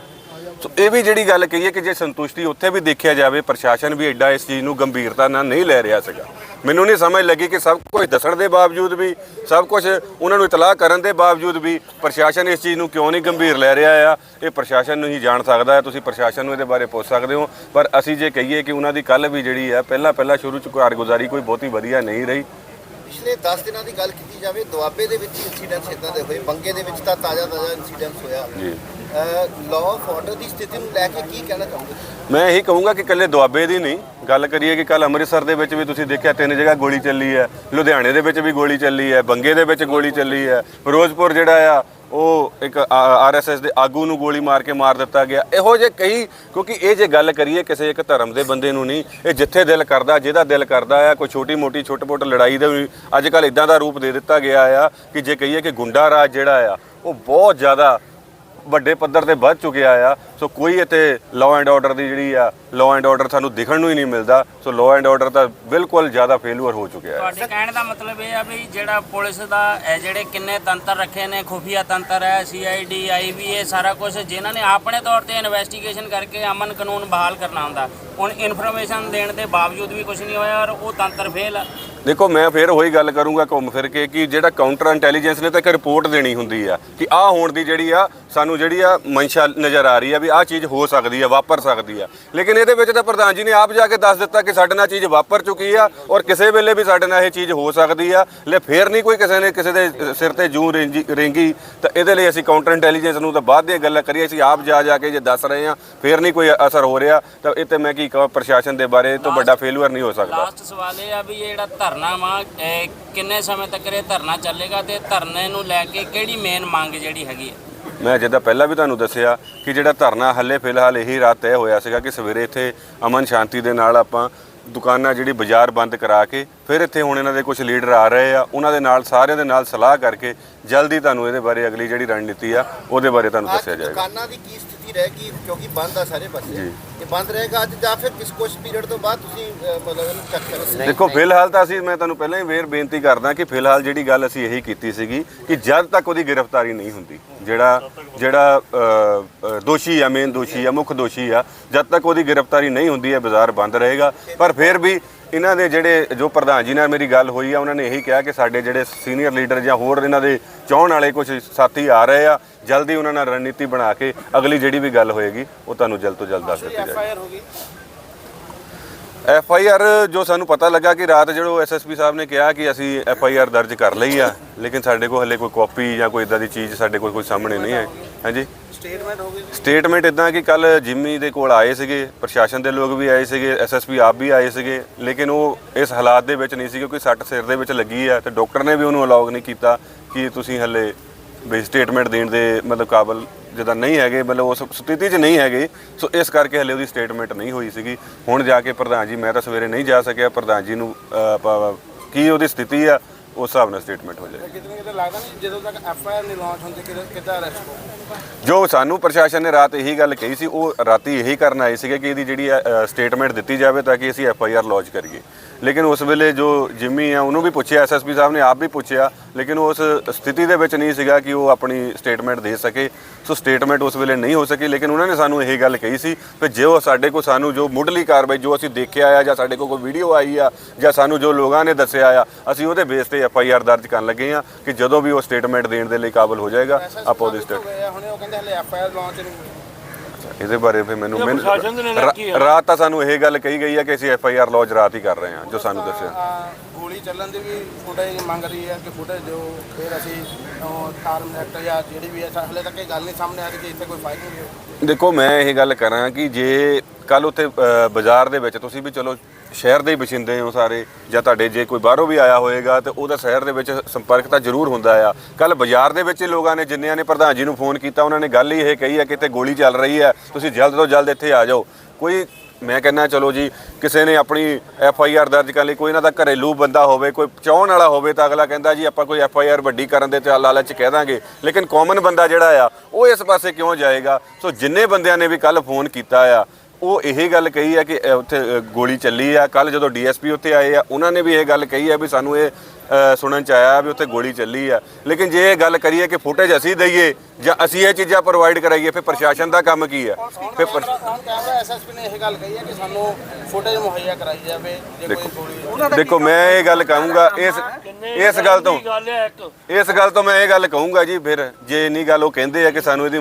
ਸੋ ਇਹ ਵੀ ਜਿਹੜੀ ਗੱਲ ਕਹੀਏ ਕਿ ਜੇ ਸੰਤੁਸ਼ਟੀ ਉੱਥੇ ਵੀ ਦੇਖਿਆ ਜਾਵੇ ਪ੍ਰਸ਼ਾਸਨ ਵੀ ਐਡਾ ਇਸ ਚੀਜ਼ ਨੂੰ ਗੰਭੀਰਤਾ ਨਾਲ ਨਹੀਂ ਲੈ ਰਿਹਾ ਸੀਗਾ। ਮੈਨੂੰ ਨਹੀਂ ਸਮਝ ਲੱਗੀ ਕਿ ਸਭ ਕੁਝ ਦੱਸਣ ਦੇ ਬਾਵਜੂਦ ਵੀ ਸਭ ਕੁਝ ਉਹਨਾਂ ਨੂੰ ਇਤਲਾਹ ਕਰਨ ਦੇ ਬਾਵਜੂਦ ਵੀ ਪ੍ਰਸ਼ਾਸਨ ਇਸ ਚੀਜ਼ ਨੂੰ ਕਿਉਂ ਨਹੀਂ ਗੰਭੀਰ ਲੈ ਰਿਹਾ ਆ? ਇਹ ਪ੍ਰਸ਼ਾਸਨ ਨੂੰ ਹੀ ਜਾਣ ਸਕਦਾ ਹੈ ਤੁਸੀਂ ਪ੍ਰਸ਼ਾਸਨ ਨੂੰ ਇਹਦੇ ਬਾਰੇ ਪੁੱਛ ਸਕਦੇ ਹੋ। ਪਰ ਅਸੀਂ ਜੇ ਕਹੀਏ ਕਿ ਉਹਨਾਂ ਦੀ ਕੱਲ ਵੀ ਜਿਹੜੀ ਹੈ ਪਹਿਲਾਂ ਪਹਿਲਾਂ ਸ਼ੁਰੂ ਚ ਕਾਰਗੁਜ਼ਾਰੀ ਕੋਈ ਬਹੁਤੀ ਵਧੀਆ ਨਹੀਂ ਰਹੀ। ਪਿਛਲੇ 10 ਦਿਨਾਂ ਦੀ ਗੱਲ ਕੀਤੀ ਜਾਵੇ ਦੁਆਬੇ ਦੇ ਵਿੱਚ ਇਨਸੀਡੈਂਟਸ ਇਦਾਂ ਦੇ ਹੋਏ ਬੰਗੇ ਦੇ ਵਿੱਚ ਤਾਂ ਤਾਜ਼ਾ ਤਾਜ਼ਾ ਇਨਸੀਡੈਂਟਸ ਹੋਇਆ। ਜੀ। ਲਾਅ ਆਫ ਆਰਡਰ ਦੀ ਸਥਿਤੀ ਨੂੰ ਲੈ ਕੇ ਕੀ ਕਹਿਣਾ ਚਾਹੋਗੇ? ਮੈਂ ਇਹੀ ਕਹੂੰਗਾ ਕਿ ਇਕੱਲੇ ਦੁਆਬੇ ਦੀ ਨਹੀਂ। ਗੱਲ ਕਰੀਏ ਕਿ ਕੱਲ ਅੰਮ੍ਰਿਤਸਰ ਦੇ ਵਿੱਚ ਵੀ ਤੁਸੀਂ ਦੇਖਿਆ ਤਿੰਨ ਜਗ੍ਹਾ ਗੋਲੀ ਚੱਲੀ ਹੈ। ਲੁਧਿਆਣੇ ਦੇ ਵਿੱਚ ਵੀ ਗੋਲੀ ਚੱਲੀ ਹੈ। ਬੰਗੇ ਦੇ ਵਿੱਚ ਗੋਲੀ ਚੱਲੀ ਹੈ। ਫਿਰੋਜ਼ਪੁਰ ਜਿਹੜਾ ਆ, ਉਹ ਇੱਕ ਆਰਐਸਐਸ ਦੇ ਆਗੂ ਨੂੰ ਗੋਲੀ ਮਾਰ ਕੇ ਮਾਰ ਦਿੱਤਾ ਗਿਆ। ਇਹੋ ਜੇ ਕਈ, ਕਿਉਂਕਿ ਇਹ ਜੇ ਗੱਲ ਕਰੀਏ ਕਿਸੇ ਇੱਕ ਧਰਮ ਦੇ ਬੰਦੇ ਨੂੰ ਨਹੀਂ, ਇਹ ਜਿੱਥੇ ਦਿਲ ਕਰਦਾ, ਜਿਹਦਾ ਦਿਲ ਕਰਦਾ ਆ, ਕੋਈ ਛੋਟੀ ਮੋਟੀ, ਛੋਟ-ਮੋਟ ਲੜਾਈ ਦਾ ਵੀ ਅੱਜ ਕੱਲ ਇਦਾਂ ਦਾ ਰੂਪ ਦੇ ਦਿੱਤਾ ਗਿਆ ਆ ਕਿ ਜੇ ਕਹੀਏ ਕਿ ਗੁੰਡਾ ਰਾਜ ਜਿਹੜਾ ਆ, ਉਹ ਬਹੁਤ ਜ਼ਿਆਦਾ ਵੱਡੇ ਪੱਧਰ ਤੇ ਵੱਧ ਚੁੱਕਿਆ ਆ, ਸੋ ਕੋਈ ਇੱਥੇ ਲਾਅ ਐਂਡ ਆਰਡਰ ਦੀ ਜਿਹੜੀ ਆ ਲਾਅ ਐਂਡ ਆਰਡਰ ਸਾਨੂੰ ਦਿਖਣ ਨੂੰ ਹੀ ਨਹੀਂ ਮਿਲਦਾ, ਸੋ ਲਾਅ ਐਂਡ ਆਰਡਰ ਤਾਂ ਬਿਲਕੁਲ ਜ਼ਿਆਦਾ ਫੇਲੂਅਰ ਹੋ ਚੁੱਕਿਆ ਹੈ ਤੁਹਾਡੇ ਕਹਿਣ ਦਾ ਮਤਲਬ ਇਹ ਆ ਵੀ ਜਿਹੜਾ ਪੁਲਿਸ ਦਾ ਇਹ ਜਿਹੜੇ ਕਿੰਨੇ ਤੰਤਰ ਰੱਖੇ ਨੇ, ਖੁਫੀਆ ਤੰਤਰ ਹੈ ਸੀਆਈਡੀ ਆਈਬੀ ਇਹ ਸਾਰਾ ਕੁਝ ਜਿਨ੍ਹਾਂ ਨੇ ਆਪਣੇ ਤੌਰ ਤੇ ਇਨਵੈਸਟੀਗੇਸ਼ਨ ਕਰਕੇ ਅਮਨ ਕਾਨੂੰਨ ਬਹਾਲ ਕਰਨਾ ਹੁੰਦਾ, ਹੁਣ ਇਨਫੋਰਮੇਸ਼ਨ ਦੇਣ ਦੇ ਬਾਵਜੂਦ ਵੀ ਕੁਝ ਨਹੀਂ ਹੋਇਆ ਔਰ ਉਹ ਤੰਤਰ ਫੇਲ ਆ। ਦੇਖੋ, ਮੈਂ ਫਿਰ ਉਹੀ ਗੱਲ ਕਰੂੰਗਾ ਘੁੰਮ ਫਿਰ ਕੇ ਕਿ ਜਿਹੜਾ ਕਾਊਂਟਰ ਇੰਟੈਲੀਜੈਂਸ ਨੇ ਤਾਂ ਇੱਕ ਰਿਪੋਰਟ ਦੇਣੀ ਹੁੰਦੀ ਆ ਕਿ ਆਹ ਹੋਣ ਦੀ ਜਿਹੜੀ ਆ, ਸਾਨੂੰ ਜਿਹੜੀ ਆ ਮਨਸ਼ਾ ਨਜ਼ਰ ਆ ਰਹੀ ਆ ਵੀ ਆਹ ਚੀਜ਼ ਹੋ ਸਕਦੀ ਆ, ਵਾਪਰ ਸਕਦੀ ਆ। ਲੇਕਿਨ ਇਹਦੇ ਵਿੱਚ ਤਾਂ ਪ੍ਰਧਾਨ ਜੀ ਨੇ ਆਪ ਜਾ ਕੇ ਦੱਸ ਦਿੱਤਾ ਕਿ ਸਾਡੇ ਨਾਲ ਚੀਜ਼ ਵਾਪਰ ਚੁੱਕੀ ਆ ਔਰ ਕਿਸੇ ਵੇਲੇ ਵੀ ਸਾਡੇ ਨਾਲ ਇਹ ਚੀਜ਼ ਹੋ ਸਕਦੀ ਆ। ਲੈ, ਫੇਰ ਨਹੀਂ ਕੋਈ ਕਿਸੇ ਨੇ ਕਿਸੇ ਦੇ ਸਿਰ ਤੇ ਜੂੰ ਰਿੰਗੀ ਰੇਂਗੀ, ਤਾਂ ਇਹਦੇ ਲਈ ਅਸੀਂ ਕਾਊਂਟਰ ਇੰਟੈਲੀਜੈਂਸ ਨੂੰ ਤਾਂ ਬਾਅਦ ਦੀਆਂ ਗੱਲਾਂ ਕਰੀਏ, ਅਸੀਂ ਆਪ ਜਾ ਜਾ ਕੇ ਜੇ ਦੱਸ ਰਹੇ ਆ, ਫੇਰ ਨਹੀਂ ਕੋਈ ਅਸਰ ਹੋ ਰਿਹਾ, ਤਾਂ ਇਹ ਤੇ ਮੈਂ ਕੀ ਕਹਾਂ, ਪ੍ਰਸ਼ਾਸਨ ਦੇ ਬਾਰੇ ਤੋਂ ਵੱਡਾ ਫੇਲੂਅਰ ਨਹੀਂ ਹੋ ਸਕਦਾ। ਲਾਸਟ ਸਵਾਲ ਇਹ ਆ ਵੀ ਇਹ ਜਿਹੜਾ ਧਰਨਾ ਵਾ ਇਹ ਕਿੰਨੇ ਸਮੇਂ ਤੱਕ ਇਹ ਧਰਨਾ ਚੱਲੇਗਾ ਤੇ ਧਰਨੇ ਨੂੰ ਲੈ ਕੇ ਕਿਹੜੀ ਮੇਨ ਮੰਗ ਜਿਹੜੀ ਹੈਗੀ ਹੈ? ਮੈਂ ਜਿੱਦਾਂ ਪਹਿਲਾਂ ਵੀ ਤੁਹਾਨੂੰ ਦੱਸਿਆ ਕਿ ਜਿਹੜਾ ਧਰਨਾ ਹੱਲੇ ਫਿਲਹਾਲ ਇਹੀ ਰਾਤ ਤੈਅ ਹੋਇਆ ਸੀਗਾ ਕਿ ਸਵੇਰੇ ਇੱਥੇ ਅਮਨ ਸ਼ਾਂਤੀ ਦੇ ਨਾਲ ਆਪਾਂ ਦੁਕਾਨਾਂ ਜਿਹੜੀ ਬਾਜ਼ਾਰ ਬੰਦ ਕਰਾ ਕੇ ਫਿਰ ਇੱਥੇ ਹੁਣ ਇਹਨਾਂ ਦੇ ਕੁਝ ਲੀਡਰ ਆ ਰਹੇ ਆ ਉਹਨਾਂ ਦੇ ਨਾਲ ਸਾਰਿਆਂ ਦੇ ਨਾਲ ਸਲਾਹ ਕਰਕੇ ਜਲਦੀ ਤੁਹਾਨੂੰ ਇਹਦੇ ਬਾਰੇ ਅਗਲੀ ਜਿਹੜੀ ਰਣਨੀਤੀ ਆ ਉਹਦੇ ਬਾਰੇ ਤੁਹਾਨੂੰ ਦੱਸਿਆ ਜਾਏਗਾ। ਦੁਕਾਨਾਂ ਦੀ ਕੀ ਸਥਿਤੀ ਰਹੇਗੀ ਕਿਉਂਕਿ ਬੰਦ ਆ ਸਾਰੇ ਪਾਸੇ। ਇਹ ਬੰਦ ਰਹੇਗਾ ਅੱਜ ਜਾਂ ਫਿਰ ਕਿਸ ਕੁਛ ਪੀਰੀਅਡ ਤੋਂ ਬਾਅਦ ਤੁਸੀਂ ਅਹ, ਮਤਲਬ ਇਹਨੂੰ ਚੱਕ ਸਕਦੇ ਦੇਖੋ ਫਿਲਹਾਲ ਤਾਂ ਅਸੀਂ ਮੈਂ ਤੁਹਾਨੂੰ ਪਹਿਲਾਂ ਹੀ ਵੇਰ ਬੇਨਤੀ ਕਰਦਾ ਕਿ ਫਿਲਹਾਲ ਜਿਹੜੀ ਗੱਲ ਅਸੀਂ ਇਹੀ ਕੀਤੀ ਸੀਗੀ ਕਿ ਜਦ ਤੱਕ ਉਹਦੀ ਗ੍ਰਿਫਤਾਰੀ ਨਹੀਂ ਹੁੰਦੀ ਜਿਹੜਾ ਜਿਹੜਾ ਅ, ਅ, ਦੋਸ਼ੀ ਆ ਮੇਨ ਦੋਸ਼ੀ ਆ ਮੁੱਖ ਦੋਸ਼ੀ ਆ ਜਦ ਤੱਕ ਉਹਦੀ ਗ੍ਰਿਫਤਾਰੀ ਨਹੀਂ ਹੁੰਦੀ ਹੈ ਬਾਜ਼ਾਰ ਬੰਦ ਰਹੇਗਾ। ਪਰ ਫਿਰ ਵੀ ਇਹਨਾਂ ਦੇ ਜਿਹੜੇ ਜੋ ਪ੍ਰਧਾਨ ਜੀ ਨਾਲ ਮੇਰੀ ਗੱਲ ਹੋਈ ਆ ਉਹਨਾਂ ਨੇ ਇਹੀ ਕਿਹਾ ਕਿ ਸਾਡੇ ਜਿਹੜੇ ਸੀਨੀਅਰ ਲੀਡਰ ਜਾਂ ਹੋਰ ਇਹਨਾਂ ਦੇ ਚਾਹਣ ਵਾਲੇ ਕੁਝ ਸਾਥੀ ਆ ਰਹੇ ਆ ਜਲਦੀ ਉਹਨਾਂ ਨਾਲ ਰਣਨੀਤੀ ਬਣਾ ਕੇ ਅਗਲੀ ਜਿਹੜੀ ਵੀ ਗੱਲ ਹੋਏਗੀ ਉਹ ਤੁਹਾਨੂੰ ਜਲਦ ਤੋਂ ਜਲਦ ਦੱਸ ਦਿੱਤੀ ਜਾਏਗੀ। ਐਫ ਆਈ ਆਰ ਜੋ ਸਾਨੂੰ ਪਤਾ ਲੱਗਾ ਕਿ ਰਾਤ ਜਦੋਂ ਐਸ ਐਸ ਪੀ ਸਾਹਿਬ ਨੇ ਕਿਹਾ ਕਿ ਅਸੀਂ ਐਫ ਆਈ ਆਰ ਦਰਜ ਕਰ ਲਈ ਆ ਲੇਕਿਨ ਸਾਡੇ ਕੋਲ ਹਲੇ ਕੋਈ ਕਾਪੀ ਜਾਂ ਕੋਈ ਇਦਾਂ ਦੀ ਚੀਜ਼ ਸਾਡੇ ਕੋਲ ਕੋਈ ਸਾਹਮਣੇ ਨਹੀਂ ਹੈ ਹਾਂਜੀ। ਸਟੇਟਮੈਂਟ ਹੋ ਗਈ ਸਟੇਟਮੈਂਟ ਇਦਾਂ ਕਿ ਕੱਲ ਜਿੰਮੀ ਦੇ ਕੋਲ ਆਏ ਸੀਗੇ ਪ੍ਰਸ਼ਾਸਨ ਦੇ ਲੋਕ ਵੀ ਆਏ ਸੀਗੇ ਐਸਐਸਪੀ ਆਪ ਵੀ ਆਏ ਸੀਗੇ ਲੇਕਿਨ ਉਹ ਇਸ ਹਾਲਾਤ ਦੇ ਵਿੱਚ ਨਹੀਂ ਸੀ ਕਿਉਂਕਿ ਸੱਟ ਸਿਰ ਦੇ ਵਿੱਚ ਲੱਗੀ ਆ ਤੇ ਡਾਕਟਰ ਨੇ ਵੀ ਉਹਨੂੰ ਅਲਾਉ ਨਹੀਂ ਕੀਤਾ ਕਿ ਤੁਸੀਂ ਹਲੇ ਵੀ ਸਟੇਟਮੈਂਟ ਦੇਣ ਦੇ ਮਤਲਬ ਕਾਬਲ ਜਦੋਂ ਨਹੀਂ ਹੈਗੇ ਮਤਲਬ ਉਸ ਸਥਿਤੀ 'ਚ ਨਹੀਂ ਹੈਗੇ। ਸੋ ਇਸ ਕਰਕੇ ਹਲੇ ਉਹਦੀ ਸਟੇਟਮੈਂਟ ਨਹੀਂ ਹੋਈ ਸੀਗੀ। ਹੁਣ ਜਾ ਕੇ ਪ੍ਰਧਾਨ ਜੀ ਮੈਂ ਤਾਂ ਸਵੇਰੇ ਨਹੀਂ ਜਾ ਸਕਿਆ ਪ੍ਰਧਾਨ ਜੀ ਨੂੰ ਕੀ ਉਹਦੀ ਸਥਿਤੀ ਆ? ਉਸ ਹਿਸਾਬ ਨਾਲ ਸਟੇਟਮੈਂਟ ਹੋ ਜਾਏਗੀ। ਕਿਤੇ ਨਾ ਕਿਤੇ ਲੱਗਦਾ ਨਹੀਂ ਜਦੋਂ ਤੱਕ ਐਫ ਆਈ ਆਰ ਨਹੀਂ ਲਾਂਚ ਹੁੰਦੀ ਕਿਤੇ ਕਿੱਦਾਂ ਅਰੈਸਟ ਜੋ ਸਾਨੂੰ ਪ੍ਰਸ਼ਾਸਨ ਨੇ ਰਾਤ ਇਹੀ ਗੱਲ ਕਹੀ ਸੀ ਉਹ ਰਾਤੀ ਇਹੀ ਕਰਨ ਆਏ ਸੀਗੇ ਕਿ ਇਹਦੀ ਜਿਹੜੀ ਸਟੇਟਮੈਂਟ ਦਿੱਤੀ ਜਾਵੇ ਤਾਂ ਕਿ ਅਸੀਂ ਐਫ ਆਈ ਆਰ ਲੌਂਚ ਕਰੀਏ। ਲੇਕਿਨ ਉਸ ਵੇਲੇ ਜੋ ਜਿੰਮੀ ਆ ਉਹਨੂੰ ਵੀ ਪੁੱਛਿਆ ਐਸਐਸਪੀ ਸਾਹਿਬ ਨੇ ਆਪ ਵੀ ਪੁੱਛਿਆ ਲੇਕਿਨ ਉਹ ਉਸ ਸਥਿਤੀ ਦੇ ਵਿੱਚ ਨਹੀਂ ਸੀਗਾ ਕਿ ਉਹ ਆਪਣੀ ਸਟੇਟਮੈਂਟ ਦੇ ਸਕੇ। ਸੋ ਸਟੇਟਮੈਂਟ ਉਸ ਵੇਲੇ ਨਹੀਂ ਹੋ ਸਕੀ ਲੇਕਿਨ ਉਹਨਾਂ ਨੇ ਸਾਨੂੰ ਇਹ ਗੱਲ ਕਹੀ ਸੀ ਕਿ ਜੋ ਸਾਡੇ ਕੋਲ ਸਾਨੂੰ ਜੋ ਮੁੱਢਲੀ ਕਾਰਵਾਈ ਜੋ ਅਸੀਂ ਦੇਖਿਆ ਆ ਜਾਂ ਸਾਡੇ ਕੋਲ ਕੋਈ ਵੀਡੀਓ ਆਈ ਆ ਜਾਂ ਸਾਨੂੰ ਜੋ ਲੋਕਾਂ ਨੇ ਦੱਸਿਆ ਆ ਅਸੀਂ ਉਹਦੇ ਬੇਸ ਤੇ ਐਫ ਆਈ ਆਰ ਦਰਜ ਕਰਨ ਲੱਗੇ ਆ ਕਿ ਜਦੋਂ ਵੀ ਉਹ ਸਟੇਟਮੈਂਟ ਦੇਣ ਦੇ ਲਈ ਕਾਬਲ ਹੋ ਜਾਏਗਾ ਆਪਾਂ ਉਹਦੀ ਸਟੇਟ ਹੁਣੇ ਉਹ ਕਹਿੰਦੇ ਹਲੇ ਐਫ ਆਈ ਆਰ ਲਾਂਚ ਨਹੀਂ ਇਹਦੇ ਬਾਰੇ ਫਿਰ ਮੈਨੂੰ ਮੈਨੂੰ- ਰਾ- ਰਾਤ ਤਾਂ ਸਾਨੂੰ ਇਹ ਗੱਲ ਕਹੀ ਗਈ ਹੈ ਕਿ ਅਸੀਂ ਐਫ ਆਈ ਆਰ ਲੌਜ ਰਾਤ ਹੀ ਕਰ ਰਹੇ ਹਾਂ ਜੋ ਸਾਨੂੰ ਦੱਸਿਆ ਗੋਲੀ ਚੱਲਣ ਦੀ ਵੀ ਫੁਟੇਜ ਮੰਗ ਰਹੀ ਹੈ ਕਿ ਫੁਟੇਜ ਦਿਓ ਫਿਰ ਅਸੀਂ ਆਰਮ ਐਕਟ ਜਾਂ ਜਿਹੜੀ ਵੀ ਹੈ ਹਲੇ ਤੱਕ ਇਹ ਗੱਲ ਨਹੀਂ ਸਾਹਮਣੇ ਆ ਰਹੀ ਕਿ ਇੱਥੇ ਕੋਈ ਫਾਇਰਿੰਗ ਹੋਈ। ਦੇਖੋ ਮੈਂ ਇਹ ਗੱਲ ਕਰਾਂ ਕਿ ਜੇ ਕੱਲ ਉੱਥੇ ਅ, ਬਾਜ਼ਾਰ ਦੇ ਵਿੱਚ ਤੁਸੀਂ ਵੀ ਚਲੋ ਸ਼ਹਿਰ ਦੇ ਹੀ ਵਸਿੰਦੇ ਹੋ ਸਾਰੇ, ਜਾਂ ਤੁਹਾਡੇ ਜੇ ਕੋਈ ਬਾਹਰੋਂ ਵੀ ਆਇਆ ਹੋਏਗਾ ਤੇ ਉਹਦਾ ਸ਼ਹਿਰ ਦੇ ਵਿੱਚ ਸੰਪਰਕ ਤਾਂ ਜ਼ਰੂਰ ਹੁੰਦਾ ਆ। ਕੱਲ ਬਾਜ਼ਾਰ ਦੇ ਵਿੱਚ ਹੀ ਲੋਕਾਂ ਨੇ ਜਿੰਨਿਆਂ ਨੇ ਪ੍ਰਧਾਨ ਜੀ ਨੂੰ ਫੋਨ ਕੀਤਾ, ਉਹਨਾਂ ਨੇ ਗੱਲ ਹੀ ਇਹ ਕਹੀ ਹੈ ਕਿ ਇੱਥੇ ਗੋਲੀ ਚੱਲ ਰਹੀ ਹੈ ਤੁਸੀਂ ਜਲਦ ਤੋਂ ਜਲਦ ਇੱਥੇ ਆ ਜਾਓ। ਕੋਈ, ਮੈਂ ਕਹਿੰਦਾ, ਚਲੋ ਜੀ, ਕਿਸੇ ਨੇ ਆਪਣੀ ਐਫ ਆਈ ਆਰ ਦਰਜ ਕਰ ਲਈ ਕੋਈ ਇਹਨਾਂ ਦਾ ਘਰੇਲੂ ਬੰਦਾ ਹੋਵੇ, ਕੋਈ ਚਾਹਣ ਵਾਲਾ ਹੋਵੇ ਤਾਂ ਅਗਲਾ ਕਹਿੰਦਾ ਜੀ, ਆਪਾਂ ਕੋਈ ਐਫ ਆਈ ਆਰ ਵੱਡੀ ਕਰਨ ਦੇ ਤੇ ਲਾਲਚ 'ਚ ਕਹਿ ਦਾਂਗੇ। ਲੇਕਿਨ ਕਾਮਨ ਬੰਦਾ ਜਿਹੜਾ ਆ, ਉਹ ਇਸ ਪਾਸੇ ਕਿਉਂ ਜਾਏਗਾ? ਸੋ ਜਿੰਨੇ ਬੰਦਿਆਂ ਨੇ ਵੀ ਕੱਲ ਫੋਨ ਕੀਤਾ ਆ ਉਹ ਇਹ ਗੱਲ ਕਹੀ ਹੈ ਕਿ ਉੱਥੇ ਗੋਲੀ ਚੱਲੀ ਆ। ਕੱਲ ਜਦੋਂ ਡੀਐਸਪੀ ਉੱਥੇ ਆਏ ਆ, ਉਹਨਾਂ ਨੇ ਵੀ ਇਹ ਗੱਲ ਕਹੀ ਹੈ ਵੀ ਸਾਨੂੰ ਇਹ ਸੁਣਨ ਚ ਆਇਆ ਵੀ ਉੱਥੇ ਗੋਲੀ ਚੱਲੀ ਆ। ਲੇਕਿਨ ਜੇ ਇਹ ਗੱਲ ਕਰੀਏ ਕਿ ਫੁਟੇਜ ਅਸੀਂ ਦਈਏ ਜਾਂ ਅਸੀਂ ਇਹ ਚੀਜ਼ਾਂ ਪ੍ਰੋਵਾਈਡ ਕਰਾਈਏ ਫਿਰ ਪ੍ਰਸ਼ਾਸਨ ਦਾ ਕੰਮ ਕੀ ਆ? ਫਿਰ ਕੈਮਰਾ ਐਸਐਸਪੀ ਨੇ ਇਹ ਗੱਲ ਕਹੀ ਹੈ ਕਿ ਸਾਨੂੰ ਫੁਟੇਜ ਮੁਹੱਈਆ ਕਰਾਈ ਜਾਵੇ ਜੇ ਕੋਈ ਗੋਲੀ ਦੇਖੋ ਮੈਂ ਇਹ ਗੱਲ ਕਹੂੰਗਾ ਇਸ ਇਸ ਗੱਲ ਤੋਂ ਇਸ ਗੱਲ ਤੋਂ ਮੈਂ ਇਹ ਗੱਲ ਕਹੂੰਗਾ ਜੀ ਫਿਰ ਜੇ ਇੰਨੀ ਗੱਲ ਉਹ ਕਹਿੰਦੇ ਆ ਕਿ ਸਾਨੂੰ ਇਹਦੀ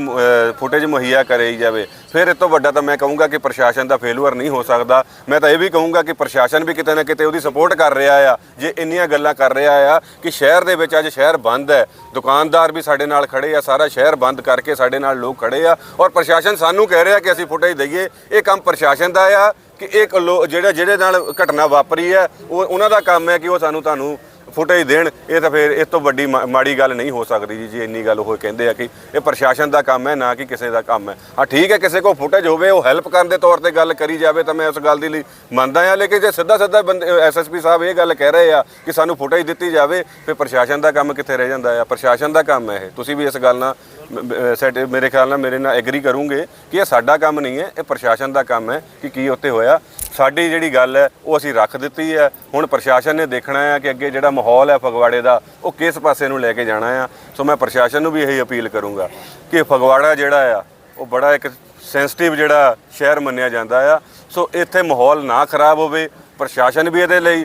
ਫੁਟੇਜ ਮੁਹੱਈਆ ਕਰਾਈ ਜਾਵੇ ਫਿਰ ਇਸ ਤੋਂ ਵੱਡਾ ਤਾਂ ਮੈਂ ਕਹੂੰਗਾ ਕਿ ਪ੍ਰਸ਼ਾਸਨ ਦਾ ਫੇਲੂਅਰ ਨਹੀਂ ਹੋ ਸਕਦਾ। ਮੈਂ ਤਾਂ ਇਹ ਵੀ ਕਹੂੰਗਾ ਕਿ ਪ੍ਰਸ਼ਾਸਨ ਵੀ ਕਿਤੇ ਨਾ ਕਿਤੇ ਉਹਦੀ ਸਪੋਰਟ ਕਰ ਰਿਹਾ ਆ ਜੇ ਇੰਨੀਆਂ ਗੱਲਾਂ ਕਰ ਰਿਹਾ ਆ ਕਿ ਸ਼ਹਿਰ ਦੇ ਵਿੱਚ ਅੱਜ ਸ਼ਹਿਰ ਬੰਦ ਹੈ ਦੁਕਾਨਦਾਰ ਵੀ ਸਾਡੇ ਨਾਲ ਖੜੇ ਆ ਸਾਰਾ ਸ਼ਹਿਰ ਸ਼ਹਿਰ ਬੰਦ ਕਰਕੇ ਸਾਡੇ ਨਾਲ ਲੋਕ ਖੜੇ ਆ ਔਰ ਪ੍ਰਸ਼ਾਸਨ ਸਾਨੂੰ ਕਹਿ ਰਿਹਾ ਕਿ ਅਸੀਂ ਫੁਟੇਜ ਦਈਏ। ਇਹ ਕੰਮ ਪ੍ਰਸ਼ਾਸਨ ਦਾ ਆ ਕਿ ਇਹ ਲੋ- ਜਿਹੜੇ ਜਿਹੜੇ ਨਾਲ ਘਟਨਾ ਵਾਪਰੀ ਹੈ, ਉਹ ਉਹਨਾਂ ਦਾ ਕੰਮ ਹੈ ਕਿ ਉਹ ਸਾਨੂੰ ਤੁਹਾਨੂੰ ਫੁਟੇਜ ਦੇਣ, ਇਹ ਤਾਂ ਫਿਰ ਇਸ ਤੋਂ ਵੱਡੀ ਮਾ- ਮਾੜੀ ਗੱਲ ਨਹੀਂ ਹੋ ਸਕਦੀ ਜੀ, ਜੇ ਇੰਨੀ ਗੱਲ ਉਹ ਕਹਿੰਦੇ ਆ ਕਿ ਇਹ ਪ੍ਰਸ਼ਾਸਨ ਦਾ ਕੰਮ ਹੈ, ਨਾ ਕਿ ਕਿਸੇ ਦਾ ਕੰਮ ਹੈ। ਹਾਂ, ਠੀਕ ਹੈ, ਕਿਸੇ ਕੋਲ ਫੁਟੇਜ ਹੋਵੇ, ਉਹ ਹੈਲਪ ਕਰਨ ਦੇ ਤੌਰ ਤੇ ਗੱਲ ਕਰੀ ਜਾਵੇ ਤਾਂ ਮੈਂ ਉਸ ਗੱਲ ਦੀ ਲਈ ਮੰਨਦਾ ਹਾਂ, ਲੇਕਿਨ ਜੇ ਸਿੱਧਾ ਸਿੱਧਾ ਬੰਦੇ ਐਸਐਸਪੀ ਸਾਹਿਬ ਇਹ ਗੱਲ ਕਹਿ ਰਹੇ ਆ ਕਿ ਸਾਨੂੰ ਫੁਟੇਜ ਦਿੱਤੀ ਜਾਵੇ, ਫਿਰ ਪ੍ਰਸ਼ਾਸਨ ਦਾ ਕੰਮ ਕਿੱਥੇ ਰਹਿ ਜਾਂਦਾ ਆ? ਪ੍ਰਸ਼ਾਸਨ ਦਾ ਕੰਮ ਹੈ ਇਹ। ਤੁਸੀਂ ਵੀ ਇਸ ਗੱਲ ਨਾਲ, ਮ- ਸਾਡੇ ਮੇਰੇ ਖਿਆਲ ਨਾਲ ਮੇਰੇ ਨਾਲ ਐਗਰੀ ਕਰੋਗੇ ਕਿ ਇਹ ਸਾਡਾ ਕੰਮ ਨਹੀਂ ਹੈ, ਇਹ ਪ੍ਰਸ਼ਾਸਨ ਦਾ ਕੰਮ ਹੈ ਕਿ ਕੀ ਉੱਤੇ ਹੋਇਆ। ਸਾਡੀ ਜਿਹੜੀ ਗੱਲ ਹੈ, ਉਹ ਅਸੀਂ ਰੱਖ ਦਿੱਤੀ ਹੈ। ਹੁਣ ਪ੍ਰਸ਼ਾਸਨ ਨੇ ਦੇਖਣਾ ਹੈ ਕਿ ਅੱਗੇ ਜਿਹੜਾ ਮਾਹੌਲ ਹੈ ਫਗਵਾੜੇ ਦਾ, ਉਹ ਕਿਸ ਪਾਸੇ ਨੂੰ ਲੈ ਕੇ ਜਾਣਾ ਆ ਸੋ ਮੈਂ ਪ੍ਰਸ਼ਾਸਨ ਨੂੰ ਵੀ ਇਹੀ ਅਪੀਲ ਕਰੂੰਗਾ ਕਿ ਫਗਵਾੜਾ ਜਿਹੜਾ ਆ, ਉਹ ਬੜਾ ਇੱਕ ਸੈਂਸਿਟਿਵ ਜਿਹੜਾ ਸ਼ਹਿਰ ਮੰਨਿਆ ਜਾਂਦਾ ਆ। ਸੋ ਇੱਥੇ ਮਾਹੌਲ ਨਾ ਖਰਾਬ ਹੋਵੇ, ਪ੍ਰਸ਼ਾਸਨ ਵੀ ਇਹਦੇ ਲਈ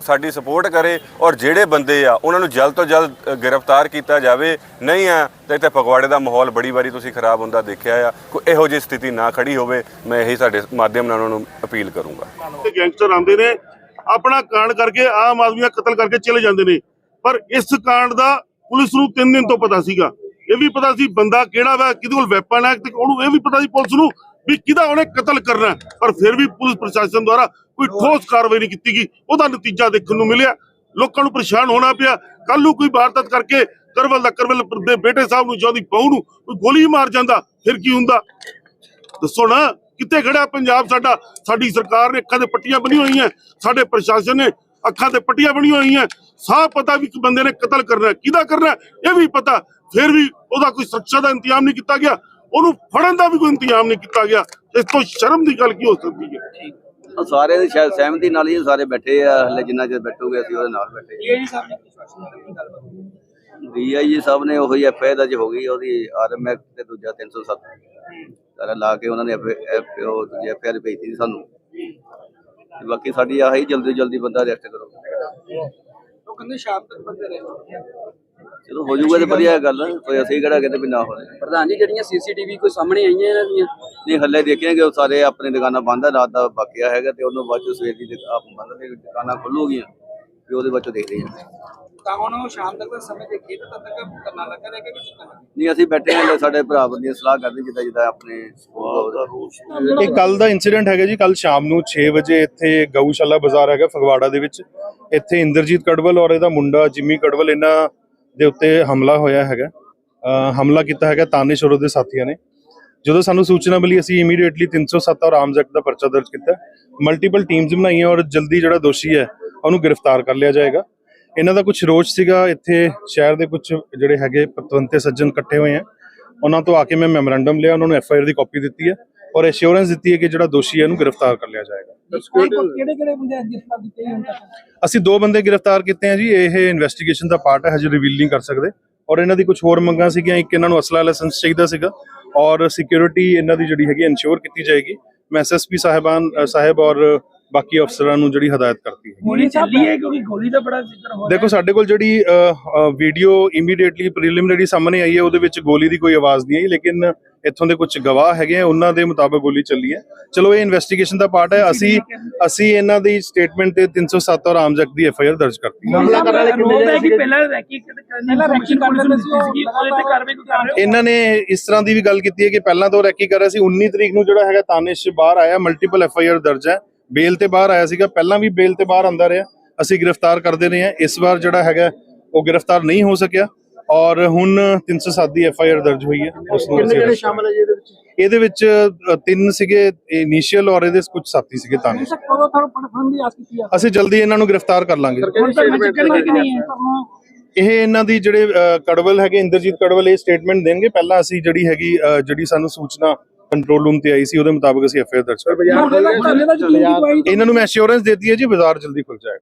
ਸਾਡੀ ਸਪੋਰਟ ਕਰੇ ਔਰ ਜਿਹੜੇ ਬੰਦੇ ਆ, ਉਹਨਾਂ ਨੂੰ ਜਲਦ ਤੋਂ ਜਲਦ ਗ੍ਰਿਫਤਾਰ ਕੀਤਾ ਜਾਵੇ। ਨਹੀਂ ਆ ਤਾਂ ਇੱਥੇ ਫਗਵਾੜੇ ਦਾ ਮਾਹੌਲ ਬੜੀ ਵਾਰੀ ਤੁਸੀਂ ਖਰਾਬ ਹੁੰਦਾ ਦੇਖਿਆ ਆ। ਕੋਈ ਇਹੋ ਜਿਹੀ ਸਥਿਤੀ ਨਾ ਖੜੀ ਹੋਵੇ, ਮੈਂ ਇਹੀ ਸਾਡੇ ਮਾਧਿਅਮ ਨਾਲ ਉਹਨਾਂ ਨੂੰ ਅਪੀਲ ਕਰੂੰਗਾ। ਗੈਂਗਸਟਰ ਆਉਂਦੇ ਨੇ, ਆਪਣਾ ਕਾਂਡ ਕਰਕੇ ਆਮ ਆਦਮੀਆਂ ਕਤਲ ਕਰਕੇ ਚਲੇ ਜਾਂਦੇ ਨੇ। ਪਰ ਇਸ ਕਾਂਡ ਦਾ ਪੁਲਿਸ ਨੂੰ 3 ਦਿਨ ਤੋਂ ਪਤਾ ਸੀਗਾ। ਇਹ ਵੀ ਪਤਾ ਸੀ ਬੰਦਾ ਕਿਹੜਾ ਵਾ, ਕਿਹਦੇ ਕੋਲ ਵੈਪਨ ਹੈ, ਤੇ ਉਹਨੂੰ ਇਹ ਵੀ ਪਤਾ ਸੀ ਪੁਲਿਸ ਨੂੰ ਵੀ ਕਿਹਦਾ ਉਹਨੇ ਕਤਲ ਕਰਨਾ ਪਰ ਫਿਰ ਵੀ ਪੁਲਿਸ ਪ੍ਰਸ਼ਾਸਨ ਦੁਆਰਾ ਕੋਈ ਠੋਸ ਕਾਰਵਾਈ ਨਹੀਂ ਕੀਤੀ ਗਈ। ਉਹਦਾ ਨਤੀਜਾ ਦੇਖਣ ਨੂੰ ਮਿਲਿਆ। ਲੋਕਾਂ ਨੂੰ ਪਰੇਸ਼ਾਨ ਹੋਣਾ ਪਿਆ। ਕੱਲ ਨੂੰ ਕੋਈ ਵਾਰਦਾਤ ਕਰਕੇ ਕਰਵਲ ਦਾ ਕਰਵਲ ਦੇ ਬੇਟੇ ਸਾਹਿਬ ਨੂੰ ਜਾਂ ਬਹੂ ਨੂੰ ਕੋਈ ਗੋਲੀ ਮਾਰ ਜਾਂਦਾ, ਫਿਰ ਕੀ ਹੁੰਦਾ? ਦੱਸੋ ਨਾ, ਕਿੱਥੇ ਖੜਾ ਪੰਜਾਬ ਸਾਡਾ? ਸਾਡੀ ਸਰਕਾਰ ਨੇ ਅੱਖਾਂ ਤੇ ਪੱਟੀਆਂ ਬਣੀ ਹੋਈਆਂ। ਸਾਡੇ ਪ੍ਰਸ਼ਾਸਨ ਨੇ ਅੱਖਾਂ ਤੇ ਪੱਟੀਆਂ ਬਣੀਆਂ ਹੋਈਆਂ। ਸਾਹ ਪਤਾ ਵੀ ਕਿ ਬੰਦੇ ਨੇ ਕਤਲ ਕਰਨਾ ਕਿਹਦਾ ਕਰਨਾ ਇਹ ਵੀ ਪਤਾ। ਫਿਰ ਵੀ ਉਹਦਾ ਕੋਈ ਸੁਰੱਖਿਆ ਦਾ ਇੰਤਜ਼ਾਮ ਨਹੀਂ ਕੀਤਾ ਗਿਆ। ਉਹਨੂੰ ਫੜਨ ਦਾ ਵੀ ਕੋਈ ਇੰਤਜ਼ਾਮ ਨਹੀਂ ਕੀਤਾ ਗਿਆ। ਇਸ ਤੋਂ ਸ਼ਰਮ ਦੀ ਗੱਲ ਕੀ ਹੋ ਸਕਦੀ ਹੈ? ਆਹ ਸਾਰੇ ਦੀ ਸ਼ਾਇਦ ਸਹਿਮਤੀ ਨਾਲ ਹੀ ਸਾਰੇ ਬੈਠੇ ਆ ਹਲੇ ਜਿੰਨਾ ਚਿਰ ਬੈਠੋਗੇ ਅਸੀਂ ਉਹਦੇ ਨਾਲ ਬੈਠੇ ਡੀਆਈਜੀ ਸਾਹਿਬ ਨੇ ਉਹੀ ਐਫਆਈਆਰ ਦਰਜ ਹੋ ਗਈ ਉਹਦੀ ਆਰਐਮਐਕ ਤੇ ਦੂਜਾ 307 ਸਾਰਾ ਲਾ ਕੇ ਉਹਨਾਂ ਨੇ ਐਫਆਈਆਰ ਐਫਆਈਆਰ ਭੇਜੀ ਸੀ ਸਾਨੂੰ। ਤੇ ਬਾਕੀ ਸਾਡੀ ਆਹੀ ਜਲਦੀ ਜਲਦੀ ਬੰਦਾ ਅਰੈਸਟ ਕਰੋ। ਉਹ ਕਹਿੰਦੇ ਸ਼ਾਮ ਤੱਕ ਬੰਦੇ ਰਹੇ ਚਲੋ ਹੋ ਜਾਊਗਾ ਤੇ ਵਧੀਆ ਗੱਲ ਕੋਈ ਅਸੀਂ ਕਿਹੜਾ ਕਹਿੰਦੇ ਵੀ ਨਾ ਹੋਵੇ ਪ੍ਰਧਾਨ ਜੀ ਜਿਹੜੀਆਂ ਸੀਸੀਟੀਵੀ ਕੋਈ ਸਾਹਮਣੇ ਆਈਆਂ ਇਹਨਾਂ ਦੀਆਂ? ਨਹੀਂ ਹੱਲੇ ਦੇਖਾਂਗੇ ਉਹ ਸਾਰੇ ਆਪਣੇ ਦੁਕਾਨਾਂ ਬੰਦ ਆ ਰਾਤ ਦਾ ਬਾਕੀਆ ਹੈਗਾ ਤੇ ਉਹਨੂੰ ਬਾਅਦ ਚ ਸਵੇਰ ਦੀ ਆਪ ਬੰਦ ਨੇ ਦੁਕਾਨਾਂ ਖੁੱਲੂਗੀਆਂ ਤੇ ਉਹਦੇ ਬਾਅਦ ਚੋਂ ਦੇਖਦੇ ਹਾਂ ਤਾਂ ਹੁਣ ਸ਼ਾਮ ਤੱਕ ਦਾ ਸਮੇਂ ਦੇਖੀਏ ਤਾਂ ਤਦ ਤੱਕ ਕਰਨਾ ਲੱਗਾ ਰਹੇਗਾ ਕਿ ਨਹੀਂ ਅਸੀਂ ਬੈਠੇ ਹਾਂ ਸਾਡੇ ਭਰਾ ਬੰਦੀਆਂ ਸਲਾਹ ਕਰਦੇ ਜਿੱਦਾਂ ਜਿੱਦਾਂ ਆਪਣੇ ਇਹ ਕੱਲ ਦਾ ਇਨਸੀਡੈਂਟ ਹੈਗਾ ਜੀ ਕੱਲ ਸ਼ਾਮ ਨੂੰ 6 ਵਜੇ ਇੱਥੇ ਗਊਸ਼ਾਲਾ ਬਾਜ਼ਾਰ ਹੈਗਾ ਫਗਵਾੜਾ ਦੇ ਵਿੱਚ। ਇੱਥੇ ਇੰਦਰਜੀਤ ਕੜਵਲ ਔਰ ਇਹਦਾ ਮੁੰਡਾ ਜਿਮੀ ਕੜਵਲ ਇਹਨਾਂ ਦੇ ਉੱਤੇ ਹਮਲਾ ਹੋਇਆ ਹੈਗਾ। ਹਮਲਾ ਕੀਤਾ ਹੈਗਾ ਤਾਨਿਸ਼ ਦੇ ਸਾਥੀਆਂ ਨੇ। ਜਦੋਂ ਸਾਨੂੰ ਸੂਚਨਾ ਮਿਲੀ, ਅਸੀਂ ਇਮੀਡੀਏਟਲੀ 307 ਔਰ ਆਰਮਸ ਐਕਟ ਦਾ ਪਰਚਾ ਦਰਜ ਕੀਤਾ। ਮਲਟੀਪਲ ਟੀਮਸ ਬਣਾਈਆਂ ਔਰ ਜਲਦੀ ਜਿਹੜਾ ਦੋਸ਼ੀ ਹੈ, ਉਹਨੂੰ ਗ੍ਰਿਫਤਾਰ ਕਰ ਲਿਆ ਜਾਏਗਾ। ਇਹਨਾਂ ਦਾ ਕੁਝ ਰੋਚ ਸੀਗਾ, ਇੱਥੇ ਸ਼ਹਿਰ ਦੇ ਕੁਝ ਜਿਹੜੇ ਹੈਗੇ ਪਤਵੰਤੇ ਸੱਜਣ ਇਕੱਠੇ ਹੋਏ ਆ। ਉਹਨਾਂ ਤੋਂ ਆ ਕੇ ਮੈਂ ਮੈਮੋਰੈਂਡਮ ਲਿਆ, ਉਹਨਾਂ ਨੂੰ ਐਫ ਆਈ ਆਰ ਦੀ ਕਾਪੀ ਦਿੱਤੀ ਹੈ। ਔਰ ਐਸ਼ੋਰੈਂਸ ਦਿੱਤੀ ਹੈ ਕਿ ਜਿਹੜਾ ਦੋਸ਼ੀ ਹੈ ਇਹਨੂੰ ਗ੍ਰਿਫਤਾਰ ਕਰ ਲਿਆ ਜਾਏਗਾ। ਕਿਹੜੇ ਕਿਹੜੇ ਬੰਦੇ ਗ੍ਰਿਫਤਾਰ ਕੀਤੇ ਹੁਣ ਤੱਕ ਅਸੀਂ ਦੋ ਬੰਦੇ ਗ੍ਰਿਫਤਾਰ ਕੀਤੇ ਆ ਜੀ ਇਹ ਇਨਵੈਸਟੀਗੇਸ਼ਨ ਦਾ ਪਾਰਟ ਹੈ ਹਜੇ ਰਿਵੀਲ ਨਹੀਂ ਕਰ ਸਕਦੇ। ਔਰ ਇਹਨਾਂ ਦੀ ਕੁਝ ਹੋਰ ਮੰਗਾਂ ਸੀਗੀਆਂ ਇੱਕ ਇਹਨਾਂ ਨੂੰ ਅਸਲਾ ਲਾਇਸੈਂਸ ਚਾਹੀਦਾ ਸੀਗਾ ਔਰ ਸਿਕਿਉਰਿਟੀ ਇਹਨਾਂ ਦੀ ਜਿਹੜੀ ਹੈਗੀ ਇਨਸ਼ੋਰ ਕੀਤੀ ਜਾਏਗੀ। ਮੈਂ ਐਸਐਸਪੀ ਸਾਹਿਬਾਨ ਸਾਹਿਬ ਔਰ ਬਾਕੀ ਅਫਸਰਾਂ ਨੂੰ ਜਿਹੜੀ ਹਦਾਇਤ ਕਰਤੀ ਹੈ। ਗੋਲੀ ਚੱਲੀ ਹੈ ਕਿਉਂਕਿ ਗੋਲੀ ਦਾ ਬੜਾ ਜ਼ਿਕਰ ਹੋ ਦੇਖੋ ਸਾਡੇ ਕੋਲ ਜਿਹੜੀ ਵੀਡੀਓ ਇਮੀਡੀਏਟਲੀ ਪ੍ਰੀਲਿਮਿਨਰੀ ਸਾਹਮਣੇ ਆਈ ਹੈ ਉਹਦੇ ਵਿੱਚ ਗੋਲੀ ਦੀ ਕੋਈ ਆਵਾਜ਼ ਨਹੀਂ ਆਈ ਲੇਕਿਨ ਇੱਥੋਂ ਦੇ ਕੁਝ ਗਵਾਹ ਹੈਗੇ ਆ ਉਹਨਾਂ ਦੇ ਮੁਤਾਬਕ ਗੋਲੀ ਚੱਲੀ ਹੈ। ਚਲੋ ਇਹ ਇਨਵੈਸਟੀਗੇਸ਼ਨ ਦਾ ਪਾਰਟ ਹੈ। ਅਸੀਂ ਅਸੀਂ ਇਹਨਾਂ ਦੀ ਸਟੇਟਮੈਂਟ ਤੇ 307 ਔਰ ਆਰਮਸ ਐਕਟ ਦੀ ਐਫ ਆਈ ਆਰ ਦਰਜ ਕਰਤੀ ਹੈ। ਹਮਲਾ ਕਰਨ ਵਾਲੇ ਕਿੰਨੇ ਹੈ ਕਿ ਪਹਿਲਾਂ ਰੈਕੀ ਪਹਿਲਾਂ ਰੈਕੀ ਕਰਦੇ ਸੀ ਉਹਦੇ ਤੇ ਕਾਰਵਾਈ ਕੋਈ ਕਰ ਰਹੇ ਇਹਨਾਂ ਨੇ ਇਸ ਤਰ੍ਹਾਂ ਦੀ ਵੀ ਗੱਲ ਕੀਤੀ ਹੈ ਕਿ ਪਹਿਲਾਂ ਤੋਂ ਰੈਕੀ ਕਰ ਰਿਹਾ ਸੀ 19 ਤਰੀਕ ਨੂੰ ਜਿਹੜਾ ਹੈਗਾ ਤਾਨਿਸ਼ ਬਾਹਰ ਆਇਆ ਮਲਟੀਪਲ ਐਫ ਆਈ ਆਰ ਦਰਜ ਹੈ। ਬੇਲ ਤੇ ਬਾਹਰ ਆਇਆ ਸੀਗਾ ਪਹਿਲਾਂ ਵੀ ਬੇਲ ਤੇ ਬਾਹਰ ਆਂਦਾ ਰਿਹਾ। ਅਸੀਂ ਗ੍ਰਿਫਤਾਰ ਕਰਦੇ ਰਹੇ ਹਾਂ। ਇਸ ਵਾਰ ਜਿਹੜਾ ਹੈਗਾ ਉਹ ਗ੍ਰਿਫਤਾਰ ਨਹੀਂ ਹੋ ਸਕਿਆ। ਔਰ ਹੁਣ 307 ਦੀ ਐਫ ਆਈ ਆਰ ਦਰਜ ਹੋਈ ਹੈ। ਉਸ ਨੂੰ ਕਿੰਨੇ ਕਿਹੜੇ ਸ਼ਾਮਲ ਹੈ ਜੀ ਇਹਦੇ ਵਿੱਚ? ਇਹਦੇ ਵਿੱਚ ਤਿੰਨ ਸੀਗੇ ਇਨੀਸ਼ੀਅਲ ਔਰ ਇਹਦੇ ਕੁਝ ਸਾਥੀ ਸੀਗੇ ਆ? ਅਸੀਂ ਜਲਦੀ ਇਹਨਾਂ ਨੂੰ ਗ੍ਰਿਫਤਾਰ ਕਰ ਲਾਂਗੇ। ਇਹ ਇਹਨਾਂ ਦੀ ਜਿਹੜੇ ਕੜਵਲ ਹੈਗੇ ਇੰਦਰਜੀਤ ਕੜਵਲ ਇਹ ਸਟੇਟਮੈਂਟ ਦੇਣਗੇ। ਪਹਿਲਾਂ ਅਸੀਂ ਜਿਹੜੀ ਹੈਗੀ ਜਿਹੜੀ ਸਾਨੂੰ ਸੂਚਨਾ ਕੰਟਰੋਲ ਰੂਮ ਤੇ ਆਈ ਸੀ ਉਹਦੇ ਮੁਤਾਬਕ ਅਸੀਂ ਐਫਆਈਆਰ ਦਰਜ ਕਰ ਚੱਲਿਆ ਇਹਨਾਂ ਨੂੰ ਮੈਂ ਅਸ਼ੋਰੈਂਸ ਦਿੱਤੀ ਹੈ ਜੀ ਬਾਜ਼ਾਰ ਜਲਦੀ ਖੁੱਲ ਜਾਏਗਾ।